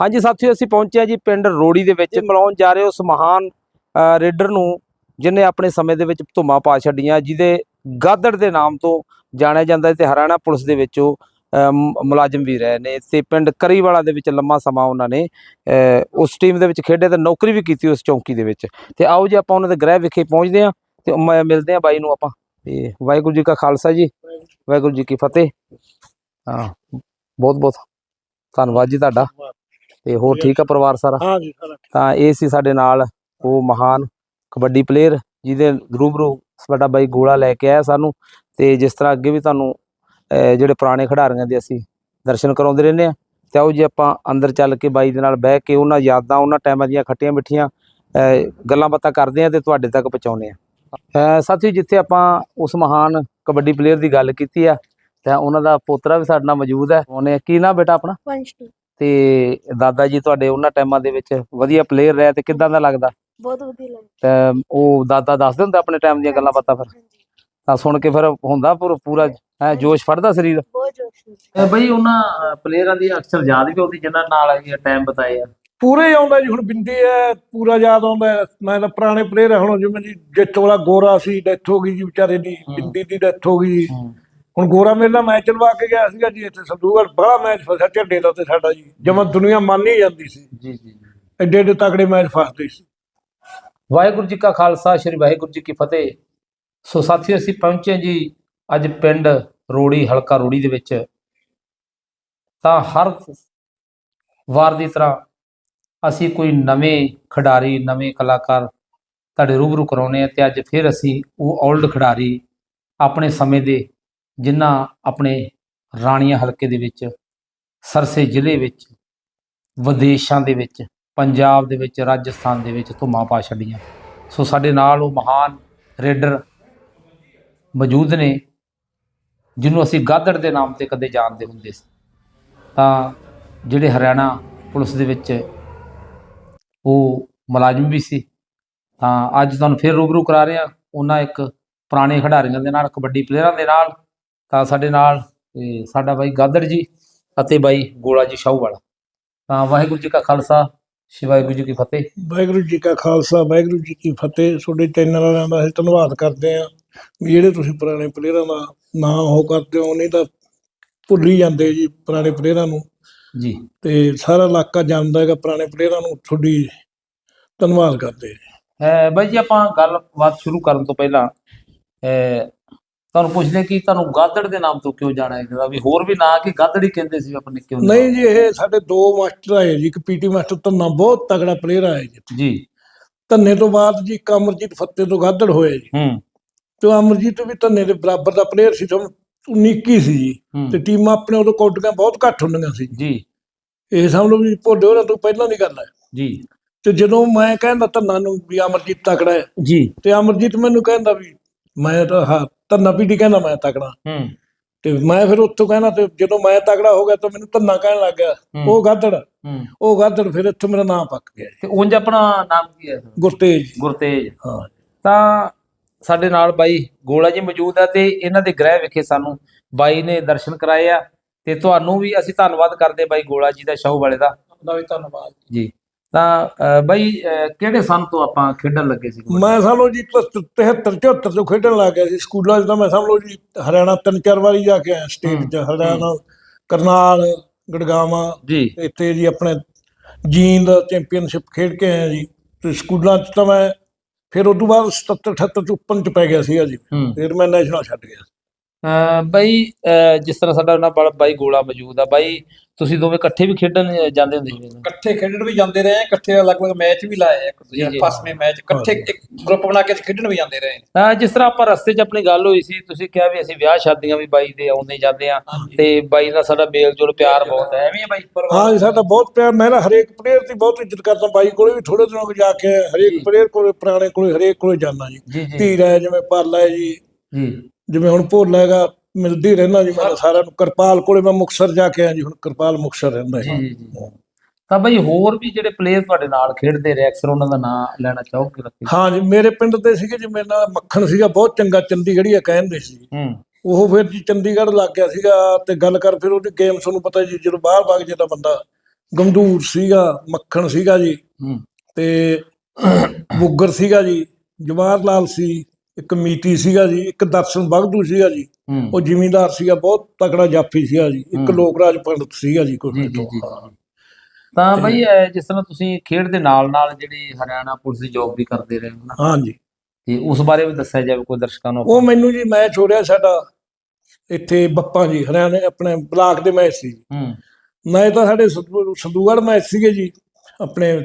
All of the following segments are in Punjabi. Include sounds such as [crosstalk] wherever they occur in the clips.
ਹਾਂਜੀ ਸਾਥੀਓ ਅਸੀਂ ਪਹੁੰਚੇ ਹਾਂ ਜੀ ਪਿੰਡ ਰੋੜੀ ਦੇ ਵਿੱਚ। ਮਿਲਾਉਣ ਜਾ ਰਹੇ ਉਸ ਮਹਾਨ ਰੇਡਰ ਨੂੰ ਜਿਨੇ ਆਪਣੇ ਸਮੇਂ ਦੇ ਵਿੱਚ ਧੁਮਾ ਪਾ ਛੱਡੀਆਂ ਜਿਹਦੇ ਗਾਦੜ ਦੇ ਨਾਮ ਤੋਂ ਜਾਣਿਆ ਜਾਂਦਾ ਤੇ ਹਰਿਆਣਾ ਪੁਲਿਸ ਦੇ ਵਿੱਚ ਉਹ ਮੁਲਾਜ਼ਮ ਵੀ ਰਹੇ ਨੇ ਤੇ ਪਿੰਡ ਕਰੀਵਾਲਾ ਦੇ ਵਿੱਚ ਲੰਮਾ ਸਮਾਂ ਉਹਨਾਂ ਨੇ ਉਸ ਟੀਮ ਦੇ ਵਿੱਚ ਖੇਡੇ ਤੇ ਨੌਕਰੀ ਵੀ ਕੀਤੀ ਉਸ ਚੌਂਕੀ ਦੇ ਵਿੱਚ। ਤੇ ਆਓ ਜੀ ਆਪਾਂ ਉਹਨਾਂ ਦੇ ਗ੍ਰਹਿ ਵਿਖੇ ਪਹੁੰਚਦੇ ਹਾਂ ਤੇ ਮਿਲਦੇ ਹਾਂ ਬਾਈ ਨੂੰ ਆਪਾਂ। ਤੇ ਵਾਹਿਗੁਰੂ ਜੀ ਕਾ ਖਾਲਸਾ ਜੀ ਵਾਹਿਗੁਰੂ ਜੀ ਕੀ ਫਤਿਹ। ਹਾਂ ਬਹੁਤ ਬਹੁਤ ਧੰਨਵਾਦ ਜੀ ਤੁਹਾਡਾ। ਤੇ ਹੋਰ ਠੀਕ ਆ ਪਰਿਵਾਰ ਸਾਰਾ? ਹਾਂ ਜੀ ਸਾਰਾ ਤਾਂ ਇਹ ਸੀ ਸਾਡੇ ਨਾਲ ਉਹ ਮਹਾਨ ਕਬੱਡੀ ਪਲੇਅਰ ਜਿਹਦੇ ਰੂਬਰੂ ਸਾਡਾ ਬਾਈ ਗੋਲਾ ਲੈ ਕੇ ਆਇਆ ਸਾਨੂੰ ਤੇ ਜਿਸ ਤਰ੍ਹਾਂ ਅੱਗੇ ਵੀ ਤੁਹਾਨੂੰ ਜਿਹੜੇ ਪੁਰਾਣੇ ਖਿਡਾਰੀਆਂ ਦੇ ਅਸੀਂ ਦਰਸ਼ਨ ਕਰਾਉਂਦੇ ਰਹਿੰਦੇ ਆ ਤੇ ਆਓ ਜੀ ਆਪਾਂ ਅੰਦਰ ਚੱਲ ਕੇ ਬਾਈ ਦੇ ਨਾਲ ਬਹਿ ਕੇ ਉਹਨਾਂ ਯਾਦਾਂ ਉਹਨਾਂ ਟਾਈਮਾਂ ਦੀਆਂ ਖੱਟੀਆਂ ਮਿੱਠੀਆਂ ਅਹ, ਗੱਲਾਂ ਬਾਤਾਂ ਕਰਦੇ ਆ ਤੇ ਤੁਹਾਡੇ ਤੱਕ ਪਹੁੰਚਾਉਂਦੇ ਆ ਅਹ, ਸਾਥੀਓ ਜਿੱਥੇ ਆਪਾਂ ਉਸ ਮਹਾਨ ਕਬੱਡੀ ਪਲੇਅਰ ਦੀ ਗੱਲ ਕੀਤੀ ਆ ਤਾਂ ਉਹਨਾਂ ਦਾ ਪੋਤਰਾ ਵੀ ਸਾਡੇ ਨਾਲ ਮੌਜੂਦ ਹੈ। ਉਹਨੇ ਕੀ ਨਾਮ ਬੇਟਾ ਆਪਣਾ? ਪੰਜ ਟੂ ਤੇ ਦਾਦਾ ਜੀ ਤੁਹਾਡੇ ਉਹਨਾਂ ਟਾਈਮਾਂ ਦੇ ਵਿੱਚ ਵਧੀਆ ਪਲੇਅਰ ਰਹੇ ਤੇ ਕਿੱਦਾਂ ਦਾ ਲੱਗਦਾ? ਬਹੁਤ ਵਧੀਆ ਲੱਗਦਾ। ਤੇ ਉਹ ਦਾਦਾ ਦੱਸਦੇ ਹੁੰਦੇ ਆਪਣੇ ਟਾਈਮ ਦੀਆਂ ਗੱਲਾਂ ਬਾਤਾਂ ਫਿਰ? ਤਾਂ ਸੁਣ ਕੇ ਫਿਰ ਹੁੰਦਾ ਪੂਰਾ ਪੂਰਾ ਹੈ ਜੋਸ਼ ਫੜਦਾ ਸਰੀਰ? ਬਹੁਤ ਜੋਸ਼ ਬਈ ਉਹਨਾਂ ਪਲੇਅਰਾਂ ਦੀ ਅਕਸਰ ਯਾਦ ਵੀ ਆਉਂਦੀ ਜਿਨ੍ਹਾਂ ਨਾਲ ਅਸੀਂ ਟਾਈਮ ਬਤਾਏ ਆ। ਪੂਰੇ ਆਉਂਦਾ ਜੀ ਹੁਣ ਬਿੰਦੀ ਹੈ ਪੂਰਾ ਯਾਦ ਆਉਂਦਾ ਹੈ। ਮੈਂ ਤਾਂ ਪੁਰਾਣੇ ਪਲੇਅਰ ਹੁਣ ਜਿਵੇਂ ਜੀ ਜਿੱਤ ਵਾਲਾ ਗੋਰਾ ਸੀ ਡੈਥ ਹੋ ਗਈ ਜੀ ਵਿਚਾਰੇ ਦੀ। ਬਿੰਦੀ ਦੀ ਡੈਥ ਹੋ ਗਈ। ਹੁਣ ਗੋਰਾ ਮੇਰੇ ਨਾਲ ਮੈਚ ਲਵਾ ਕੇ ਗਿਆ ਸੀਗਾ ਜੀ ਇੱਥੇ ਸੰਦੂਗੜ ਬੜਾ ਮੈਚ ਫਸਿਆ ਝੰਡੇ ਦਾ ਤੇ ਸਾਡਾ ਜੀ। ਜਮਾਂ ਦੁਨੀਆ ਮੰਨ ਹੀ ਜਾਂਦੀ ਸੀ। ਜੀ ਜੀ ਐਡੇ ਐਡੇ ਤਕੜੇ ਮੈਚ ਫਸਦੇ ਸੀ। ਵਾਹਿਗੁਰੂ ਜੀ ਕਾ ਖਾਲਸਾ ਸ੍ਰੀ ਵਾਹਿਗੁਰੂ ਜੀ ਕੀ ਫਤਿਹ। ਸੋ ਸਾਥੀਓ ਅਸੀਂ ਪਹੁੰਚੇ ਜੀ ਅੱਜ ਪਿੰਡ ਰੋੜੀ ਹਲਕਾ ਰੋੜੀ ਦੇ ਵਿੱਚ। ਤਾਂ ਹਰ ਵਾਰ ਦੀ ਤਰ੍ਹਾਂ ਅਸੀਂ ਕੋਈ ਨਵੇਂ ਖਿਡਾਰੀ ਨਵੇਂ ਕਲਾਕਾਰ ਤੁਹਾਡੇ ਰੂਬਰੂ ਕਰਾਉਨੇ ਆ ਤੇ ਅੱਜ ਫਿਰ ਅਸੀਂ ਉਹ 올ਡ ਖਿਡਾਰੀ ਆਪਣੇ ਸਮੇਂ ਦੇ ਜਿਨ੍ਹਾਂ ਆਪਣੇ ਰਾਣੀਆਂ ਹਲਕੇ ਦੇ ਵਿੱਚ, ਸਰਸੇ ਜ਼ਿਲ੍ਹੇ ਵਿੱਚ, ਵਿਦੇਸ਼ਾਂ ਦੇ ਵਿੱਚ, ਪੰਜਾਬ ਦੇ ਵਿੱਚ, ਰਾਜਸਥਾਨ ਦੇ ਵਿੱਚ ਧੁੰਮਾਂ ਪਾ ਛੱਡੀਆਂ। ਸੋ ਸਾਡੇ ਨਾਲ ਉਹ ਮਹਾਨ ਰੇਡਰ ਮੌਜੂਦ ਨੇ, ਜਿਹਨੂੰ ਅਸੀਂ ਗਾਦੜ ਦੇ ਨਾਮ ਤੇ ਕਦੇ ਜਾਣਦੇ ਹੁੰਦੇ ਸੀ। ਤਾਂ ਜਿਹੜੇ ਹਰਿਆਣਾ ਪੁਲਿਸ ਦੇ ਵਿੱਚ ਉਹ ਮੁਲਾਜ਼ਮ ਵੀ ਸੀ। ਤਾਂ ਅੱਜ ਤੁਹਾਨੂੰ ਫਿਰ ਰੂਬਰੂ ਕਰਾ ਰਹੇ ਹਾਂ ਉਹਨਾਂ ਇੱਕ ਪੁਰਾਣੇ ਖਿਡਾਰੀਆਂ ਦੇ ਨਾਲ, ਕਬੱਡੀ ਪਲੇਅਰਾਂ ਦੇ ਨਾਲ ਤਾਂ ਸਾਡੇ ਨਾਲ ਇਹ ਸਾਡਾ ਬਾਈ ਗਾਦੜ ਜੀ ਅਤੇ ਬਾਈ ਗੋਲਾ ਜੀ ਸ਼ਾਹੂ ਵਾਲਾ ਤਾਂ ਵਾਹਿਗੁਰੂ ਜੀ ਕਾ ਖਾਲਸਾ ਸ਼੍ਰੀ ਵਾਹਿਗੁਰੂ ਜੀ ਕੀ ਫਤਿਹ। ਵਾਹਿਗੁਰੂ ਜੀ ਕਾ ਖਾਲਸਾ ਵਾਹਿਗੁਰੂ ਜੀ ਕੀ ਫਤਿਹ। ਤੁਹਾਡੇ ਚੈਨਲ ਵਾਲਿਆਂ ਦਾ ਅਸੀਂ ਧੰਨਵਾਦ ਕਰਦੇ ਹਾਂ ਵੀ ਜਿਹੜੇ ਤੁਸੀਂ ਪੁਰਾਣੇ ਪਲੇਅਰਾਂ ਦਾ ਨਾਂ ਉਹ ਕਰਦੇ ਹੋ ਨਹੀਂ ਤਾਂ ਭੁੱਲ ਹੀ ਜਾਂਦੇ ਜੀ ਪੁਰਾਣੇ ਪਲੇਅਰਾਂ ਨੂੰ। ਜੀ। ਤੇ ਸਾਰਾ ਇਲਾਕਾ ਜਾਣਦਾ ਹੈਗਾ ਪੁਰਾਣੇ ਪਲੇਅਰਾਂ ਨੂੰ ਤੁਹਾਡੀ ਧੰਨਵਾਦ ਕਰਦੇ ਹਾਂ। ਅਹ ਬਾਈ ਜੀ ਆਪਾਂ ਗੱਲਬਾਤ ਸ਼ੁਰੂ ਕਰਨ ਤੋਂ ਪਹਿਲਾਂ ਤੁਹਾਨੂੰ ਪੁੱਛਦੇ ਕਿ ਤੁਹਾਨੂੰ ਗਾਦੜ ਦੇ ਨਾਮ ਤੋਂ ਕਿਉਂ ਜਾਣਿਆ ਜਾਂਦਾ? ਵੀ ਹੋਰ ਵੀ ਨਾਂ ਕਿ ਗਾਦੜ ਹੀ ਕਹਿੰਦੇ ਸੀ ਆਪਣੇ ਕਿਉਂ ਨਹੀਂ ਜੀ ਇਹ ਸਾਡੇ ਦੋ ਮਾਸਟਰ ਆਏ ਜੀ ਇੱਕ ਪੀਟੀ ਮਾਸਟਰ ਧੰਨਾ ਬਹੁਤ ਤਗੜਾ ਪਲੇਅਰ ਆਇਆ ਜੀ। ਜੀ। ਧੰਨੇ ਤੋਂ ਬਾਅਦ ਜੀ ਇੱਕ ਅਮਰਜੀਤ ਫੱਤੇ ਤੋਂ ਗਾਦੜ ਹੋਇਆ ਜੀ। ਹੂੰ। ਤੇ ਅਮਰਜੀਤ ਵੀ ਧੰਨੇ ਦੇ ਬਰਾਬਰ ਦਾ ਪਲੇਅਰ ਸੀ ਤੁਹਾਨੂੰ 19 ਸੀ ਜੀ। ਤੇ ਟੀਮਾਂ ਆਪਣੇ ਉਦੋਂ ਕੌਡੀਆਂ ਬਹੁਤ ਘੱਟ ਹੁੰਦੀਆਂ ਸੀ। ਜੀ। ਇਹ ਸਮਝ ਲਓ ਵੀ ਭੋਡੇ ਹੋਰਾਂ ਤੋਂ ਪਹਿਲਾਂ ਦੀ ਗੱਲ ਹੈ। ਜੀ। ਤੇ ਜਦੋਂ ਮੈਂ ਕਹਿੰਦਾ ਧੰਨਾ ਨੂੰ ਵੀ ਅਮਰਜੀਤ ਤਕੜਾ ਹੈ। ਜੀ। ਤੇ ਅਮਰਜੀਤ ਮੈਨੂੰ ਕਹਿੰਦਾ ਵੀ ਮੈਂ ਤਾਂ ਹਾਂ ਧੰਨਾ ਪੀਟੀ ਕਹਿੰਦਾ ਮੈਂ ਤਕੜਾ। ਹੂੰ। ਤੇ ਮੈਂ ਫਿਰ ਉੱਥੋਂ ਕਹਿੰਦਾ ਤੇ ਜਦੋਂ ਮੈਂ ਤਗੜਾ ਹੋ ਗਿਆ ਤਾਂ ਮੈਨੂੰ ਧੰਨਾ ਕਹਿਣ ਲੱਗ ਗਿਆ ਉਹ ਗਾਦੜ ਉਹ ਗਾਦੜ ਫਿਰ ਇੱਥੇ ਮੇਰਾ ਨਾਮ ਪੱਕ ਗਿਆ। ਤੇ ਉਂਝ ਆਪਣਾ ਨਾਮ ਕੀ ਹੈ? ਗੁਰਤੇਜ। ਗੁਰਤੇਜ। ਹਾਂ। ਤਾਂ ਸਾਡੇ ਨਾਲ ਬਾਈ ਗੋਲਾ ਜੀ ਮੌਜੂਦ ਹੈ ਤੇ ਇਹਨਾਂ ਦੇ ਗ੍ਰਹਿ ਵਿਖੇ ਸਾਨੂੰ ਬਾਈ ਨੇ ਦਰਸ਼ਨ ਕਰਾਏ ਆ ਤੇ ਤੁਹਾਨੂੰ ਵੀ ਅਸੀਂ ਧੰਨਵਾਦ ਕਰਦੇ ਬਾਈ ਗੋਲਾ ਜੀ ਦਾ ਸ਼ਾਹੂ ਵਾਲੇ ਦਾ। ਦਾ ਵੀ ਧੰਨਵਾਦ। ਜੀ। ਤਾਂ ਬਾਈ ਕਿਹੜੇ ਸੰਨ ਤੋਂ ਆਪਾਂ ਖੇਡਣ ਲੱਗੇ ਸੀ ਮੈਂ ਸਮਝ ਲਓ ਜੀ 73 74 ਤੋਂ ਖੇਡਣ ਲੱਗ ਗਿਆ ਸੀ ਸਕੂਲਾਂ 'ਚ ਤਾਂ ਮੈਂ ਸਮਝ ਲਓ ਜੀ ਹਰਿਆਣਾ ਤਿੰਨ ਚਾਰ ਵਾਰੀ ਜਾ ਕੇ ਆਇਆ ਸਟੇਟ 'ਚ ਹਰਿਆਣਾ ਕਰਨਾਲ ਗੜਗਾਵਾਂ ਜੀ। ਇੱਥੇ ਜੀ ਆਪਣੇ ਜੀਂਦ ਚੈਂਪੀਅਨਸ਼ਿਪ ਖੇਡ ਕੇ ਆਇਆ ਜੀ। ਤੇ ਸਕੂਲਾਂ 'ਚ ਤਾਂ ਮੈਂ ਫਿਰ ਉਸ ਤੋਂ ਬਾਅਦ 77 78 ਚ ਉੱਪਨ 'ਚ ਪੈ ਗਿਆ ਸੀਗਾ ਜੀ। ਫਿਰ ਮੈਂ ਨੈਸ਼ਨਲ ਛੱਡ ਗਿਆ। ਬਾਈ ਜਿਸ ਤਰ੍ਹਾਂ ਸਾਡਾ ਉਹਨਾਂ ਬਾਈ ਗੋਲਾ ਮੌਜੂਦ ਆ ਬਾਈ ਤੁਸੀਂ ਦੋਵੇਂ ਇਕੱਠੇ ਵੀ ਖੇਡਣ ਜਾਂਦੇ ਹੁੰਦੇ ਸੀ? ਇਕੱਠੇ ਖੇਡਣ ਵੀ ਜਾਂਦੇ ਰਹੇ ਇਕੱਠੇ ਅਲੱਗ-ਅਲੱਗ ਮੈਚ ਵੀ ਲਾਏ ਇੱਕ ਜੀ, ਜੀ। ਫਸਵੇਂ ਮੈਚ ਇਕੱਠੇ ਇੱਕ ਗਰੁੱਪ ਬਣਾ ਕੇ ਖੇਡਣ ਵੀ ਜਾਂਦੇ ਰਹੇ। ਤਾਂ ਜਿਸ ਤਰ੍ਹਾਂ ਆਪਾਂ ਰਸਤੇ 'ਚ ਆਪਣੀ ਗੱਲ ਹੋਈ ਸੀ ਤੁਸੀਂ ਕਿਹਾ ਵੀ ਅਸੀਂ ਵਿਆਹ ਸ਼ਾਦੀਆਂ ਵੀ ਬਾਈ ਦੇ ਆਉਂਦੇ ਜਾਂਦੇ ਆ ਤੇ ਬਾਈ ਨਾਲ ਸਾਡਾ ਮੇਲ ਜੋਲ ਪਿਆਰ ਬਹੁਤ ਹੈ। ਐਵੇਂ ਹੀ ਆ ਬਾਈ ਹਾਂ ਜੀ ਸਾਡਾ ਬਹੁਤ ਪਿਆਰ ਮੈਂ ਨਾ ਹਰੇਕ ਪਲੇਅਰ ਦੀ ਬਹੁਤ ਇੱਜ਼ਤ ਕਰਦਾ ਬਾਈ ਕੋਲੇ ਵੀ ਥੋੜੇ ਦਿਨਾਂ ਕੋ ਜਾ ਕੇ। ਹਰੇਕ ਪਲੇਅਰ ਕੋਲੇ ਪੁਰਾਣੇ ਕੋਲੇ ਹਰੇਕ ਕੋਲੇ ਜਾਂਦਾ ਜੀ। ਧੀਰ ਹੈ ਜਿਵੇਂ ਪਾਲਾ ਹੈ ਜੀ। ਜੀ। ਜਿਵੇਂ ਹੁਣ ਭੋਲਾ ਹੈਗਾ ਮਿਲਦੀ ਰਹਿਣਾ ਜੀ ਮੈਂ ਤਾਂ ਸਾਰਿਆਂ ਨੂੰ ਕਿਰਪਾਲ ਕੋਲੇ ਮੈਂ ਮੁਕਸਰ ਜਾ ਕੇ ਆਇਆ ਜੀ ਹੁਣ ਕਿਰਪਾਲ ਮੁਕਸਰ ਰਹਿੰਦਾ ਜੀ। ਤਾਂ ਬਾਈ ਹੋਰ ਵੀ ਜਿਹੜੇ ਪਲੇਅਰ ਤੁਹਾਡੇ ਨਾਲ ਖੇਡਦੇ ਰਹੇ ਅਕਸਰ ਉਹਨਾਂ ਦਾ ਨਾਮ ਲੈਣਾ ਚਾਹੋਗੇ ਰੱਖੀ ਹਾਂ ਜੀ ਮੇਰੇ ਪਿੰਡ ਦੇ ਸੀਗੇ ਜੀ ਮੇਰੇ ਨਾਲ ਮੱਖਣ ਸੀਗਾ ਬਹੁਤ ਚੰਗਾ ਚੰਡੀਗੜ੍ਹੀਆ ਕਹਿੰਦੇ ਸੀ। ਹੂੰ। ਉਹ ਫਿਰ ਜੀ ਚੰਡੀਗੜ੍ਹ ਲੱਗ ਗਿਆ ਸੀਗਾ ਤੇ ਗੱਲ ਕਰ ਫਿਰ ਉਹਦੀ ਗੇਮ ਤੁਹਾਨੂੰ ਪਤਾ ਜੀ ਜਦੋਂ ਬਾਹਰ ਵਗ ਜਾਂਦਾ ਬੰਦਾ ਗੰਦੂਰ ਸੀਗਾ ਮੱਖਣ ਸੀਗਾ ਜੀ। ਤੇ ਬੁੱਗਰ ਸੀਗਾ ਜੀ ਜਵਾਹਰ ਲਾਲ ਸੀ। ਇੱਕ ਮੀਤੀ ਸੀਗਾ ਜੀ ਇੱਕ ਦਰਸ਼ਨ ਬਗਦੂ ਸੀਗਾ ਜੀ। ਉਹ ਜ਼ਿਮੀਂਦਾਰ ਸੀਗਾ ਬਹੁਤ ਤਕੜਾ ਜਾਫੀ ਸੀਗਾ ਜੀ। ਇੱਕ ਹੂੰ। ਲੋਕ ਰਾਜ ਪੰਡਤ ਸੀਗਾ ਜੀ ਜੀ ਤੋਂ ਤਾਂ ਬਈ ਜਿਸ ਤਰ੍ਹਾਂ ਤੁਸੀਂ ਖੇਡ ਦੇ ਨਾਲ ਨਾਲ ਜਿਹੜੀ ਹਰਿਆਣਾ ਪੁਲਿਸ ਦੀ ਜੌਬ ਵੀ ਕਰਦੇ ਰਹੇ ਹੋ ਨਾ। ਹਾਂਜੀ ਤੇ ਉਸ ਬਾਰੇ ਵੀ ਦੱਸਿਆ ਜਾਵੇ ਕੋਈ ਦਰਸ਼ਕਾਂ ਨੂੰ ਉਹ ਮੈਨੂੰ ਜੀ ਹੋ ਰਿਹਾ ਸਾਡਾ ਇੱਥੇ ਬੱਪਾ ਜੀ ਹਰਿਆਣੇ ਆਪਣੇ ਬਲਾਕ ਦੇ ਮੈਚ ਸੀ ਹੂੰ। ਨਹੀਂ ਤਾਂ ਸਾਡੇ ਸੰਧੂਗੜ੍ਹ ਮੈਚ ਸੀਗੇ ਜੀ ਆਪਣੇ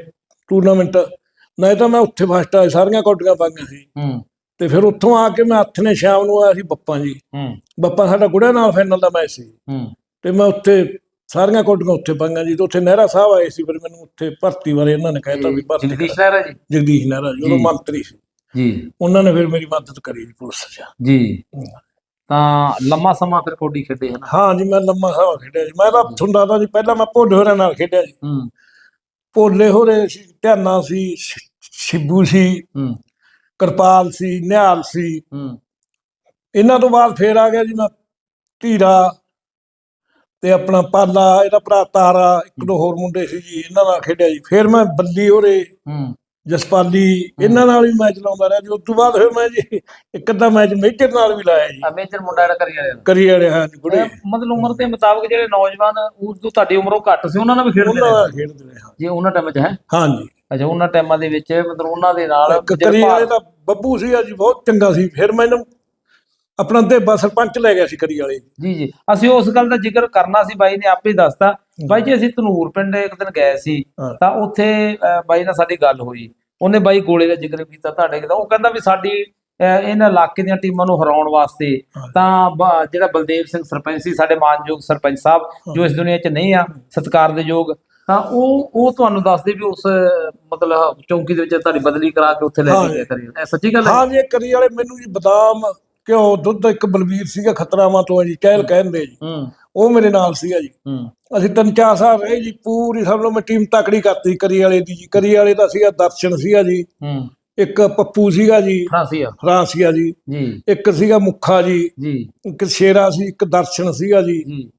ਟੂਰਨਾਮੈਂਟ ਨਹੀਂ ਤਾਂ ਮੈਂ ਉੱਥੇ ਫਸਟ ਆਇਆ ਸਾਰੀਆਂ ਕੌਡੀਆਂ ਪਾਈਆਂ ਸੀ। ਹੂੰ। ਤੇ ਫਿਰ ਉੱਥੋਂ ਆ ਕੇ ਮੈਂ ਹੱਥ ਨੇ ਸ਼ਾਮ ਨੂੰ ਆਇਆ ਸੀ ਬੱਪਾ ਜੀ। ਹੂੰ। ਬੱਪਾ ਸਾਡਾ ਗੁੜਿਆ ਨਾਲ ਫਾਈਨਲ ਦਾ ਮੈਚ ਸੀ। ਹੂੰ। ਤੇ ਮੈਂ ਉੱਥੇ ਸਾਰੀਆਂ ਕੌਡੀਆਂ ਉੱਥੇ ਪਾਈਆਂ ਜੀ ਤੇ ਉੱਥੇ ਨਹਿਰਾ ਸਾਹਿਬ ਆਏ ਸੀ ਫਿਰ ਮੈਨੂੰ ਉੱਥੇ ਭਰਤੀ ਬਾਰੇ ਇਹਨਾਂ ਨੇ ਕਹਿਤਾ ਵੀ ਭਰਤੀ ਜਗਦੀਸ਼ ਲਹਿਰਾ ਜੀ। ਜਗਦੀਸ਼ ਨਹਿਰਾ ਜੀ ਉਦੋਂ। ਮੰਤਰੀ ਸੀ। ਜੀ। ਉਹਨਾਂ ਨੇ ਫਿਰ ਮੇਰੀ ਮਦਦ ਕਰੀ ਜੀ ਪੁਲਿਸ 'ਚ। ਜੀ। ਤਾਂ ਲੰਮਾ ਸਮਾਂ ਫਿਰ ਕੌਡੀ ਖੇਡੇ ਹੈ ਨਾ ਹਾਂ ਜੀ ਮੈਂ ਲੰਮਾ ਸਾਵਾ ਖੇਡਿਆ ਜੀ। ਮੈਂ ਤਾਂ ਸੁਣਦਾ ਤਾਂ ਜੀ ਪਹਿਲਾਂ ਮੈਂ ਭੋਲੇ ਹੋਰਾਂ ਨਾਲ ਖੇਡਿਆ ਜੀ। ਹੂੰ। ਭੋਲੇ ਹੋਰੇ ਸੀ ਧਿਆਨਾ ਸੀ ਸ਼ਿੱਬੂ ਸੀ। ਹੂੰ। ਕਿਰਪਾਲ ਸੀ ਨਿਹਾਲ ਸੀ। ਹੂੰ। ਇਹਨਾਂ ਤੋਂ ਬਾਅਦ ਫੇਰ ਆ ਗਿਆ ਜੀ ਮੈਂ ਧੀਰਾ ਤੇ ਆਪਣਾ ਪਾਲਾ ਇਹਦਾ ਭਰਾ ਤਾਰਾ ਇੱਕ ਦੋ ਹੋਰ ਮੁੰਡੇ ਸੀ ਜੀ ਇਹਨਾਂ ਨਾਲ ਖੇਡਿਆ ਜੀ। ਫਿਰ ਮੈਂ ਬੱਲੀ ਹੋਰੇ ਹੂੰ। ਜਸਪਾਲੀ ਇਹਨਾਂ ਨਾਲ ਵੀ ਮੈਚ ਲਾਉਂਦਾ ਰਿਹਾ ਜੀ। ਉਸ ਤੋਂ ਬਾਅਦ ਫਿਰ ਮੈਂ ਜੀ ਇੱਕ ਅੱਧਾ ਮੈਚ ਮੇਜਰ ਨਾਲ ਵੀ ਲਾਇਆ ਜੀ। ਮੇਜਰ ਮੁੰਡਾ ਜਿਹੜਾ ਕਰੀ ਵਾਲਿਆ ਕਰੀ ਵਾਲੇ ਹਾਂ ਜੀ ਗੁੜੇ ਮਤਲਬ ਉਮਰ ਦੇ ਮੁਤਾਬਕ ਜਿਹੜੇ ਨੌਜਵਾਨ ਉਸ ਤੋਂ ਤੁਹਾਡੀ ਉਮਰੋਂ ਘੱਟ ਸੀ ਉਹਨਾਂ ਨਾਲ ਵੀ ਖੇਡਦੇ ਰਹੇ ਖੇਡਦੇ ਰਹੇ ਹਾਂ। ਜੀ ਉਹਨਾਂ ਟਾਈਮ 'ਚ ਹੈ? ਹਾਂ ਜੀ ਅੱਛਾ ਉਹਨਾਂ ਟਾਈਮਾਂ ਦੇ ਵਿੱਚ ਮਤਲਬ ਉਹਨਾਂ ਦੇ ਨਾਲ ਕਰੀ ਵਾਲੇ ਦਾ ਬੱਬੂ ਸੀਗਾ ਜੀ ਬਹੁਤ ਚੰਗਾ ਸੀ। ਫਿਰ ਮੈਨੂੰ ਆਪਣਾ ਦੇਬਾ ਸਰਪੰਚ ਲੈ ਗਿਆ ਸੀ ਕਰੀ ਵਾਲੇ। ਜੀ ਜੀ। ਅਸੀਂ ਉਸ ਗੱਲ ਦਾ ਜ਼ਿਕਰ ਕਰਨਾ ਸੀ ਬਾਈ ਨੇ ਆਪੇ ਦੱਸਤਾ। ਬਾਈ ਜੀ ਅਸੀਂ ਤਨੂਰ ਪਿੰਡ ਇੱਕ ਦਿਨ ਗਏ ਸੀ। ਤਾਂ ਉੱਥੇ ਬਾਈ ਨਾਲ ਸਾਡੀ ਗੱਲ ਹੋਈ। ਉਹਨੇ ਬਾਈ ਗੋਲੇ ਦਾ ਜ਼ਿਕਰ ਕੀਤਾ ਤੁਹਾਡੇ ਕਿਦਾ ਉਹ ਕਹਿੰਦਾ ਵੀ ਸਾਡੀ ਇਹਨਾਂ ਇਲਾਕੇ ਦੀਆਂ ਟੀਮਾਂ ਨੂੰ ਹਰਾਉਣ ਵਾਸਤੇ। ਤਾਂ ਜਿਹੜਾ ਬਲਦੇਵ ਸਿੰਘ ਸਰਪੰਚ ਸੀ ਸਾਡੇ ਮਾਨਯੋਗ ਸਰਪੰਚ ਸਾਹਿਬ ਜੋ ਇਸ ਦੁਨੀਆ 'ਚ ਨਹੀਂ ਆ ਸਤਿਕਾਰ ਦੇ ਯੋਗ ਤਾਂ ਉਹ ਉਹ ਤੁਹਾਨੂੰ ਦੱਸਦੇ ਵੀ ਉਸ ਮਤਲਬ ਚੌਂਕੀ ਦੇ ਵਿੱਚ ਤੁਹਾਡੀ ਬਦਲੀ ਕਰਾ ਕੇ ਉੱਥੇ ਲੈ ਕੇ। ਗਏ ਕਰੀ। ਇਹ ਸੱਚੀ ਗੱਲ ਹੈ? ਹਾਂ ਜੀ ਕਰੀ ਵਾਲੇ ਮੈਨੂੰ ਜੀ ਬਦਾਮ ਘਿਓ ਦੁੱਧ ਇੱਕ ਬਲਵੀਰ ਸੀਗਾ ਖਤਰਾਵਾਂ ਤੋਂ ਜੀ ਕਹਿਲ ਕਹਿੰਦੇ ਜੀ। ਉਹ ਮੇਰੇ ਨਾਲ ਸੀਗਾ ਜੀ। ਅਸੀਂ ਤਿੰਨ ਚਾਰ ਸਾਲ ਰਹੇ ਜੀ ਪੂਰੀ ਸਭ ਨੂੰ ਮੈਂ ਟੀਮ ਤਕੜੀ ਕਰਤੀ ਕਰੀ ਵਾਲੇ ਦੀ ਜੀ। ਕਰੀ ਵਾਲੇ ਦਾ ਸੀਗਾ ਦਰਸ਼ਨ ਸੀਗਾ ਜੀ। ਇੱਕ ਪੱਪੂ ਸੀਗਾ ਜੀ। ਫਰਾਂਸੀਆ। ਫਰਾਂਸੀਆ ਜੀ। ਜੀ। ਇੱਕ ਸੀਗਾ ਮੁੱਖਾ ਜੀ। ਜੀ। ਇੱਕ ਸ਼ੇਰਾ ਸੀ ਇੱਕ ਦਰਸ਼ਨ ਸੀਗਾ ਜੀ।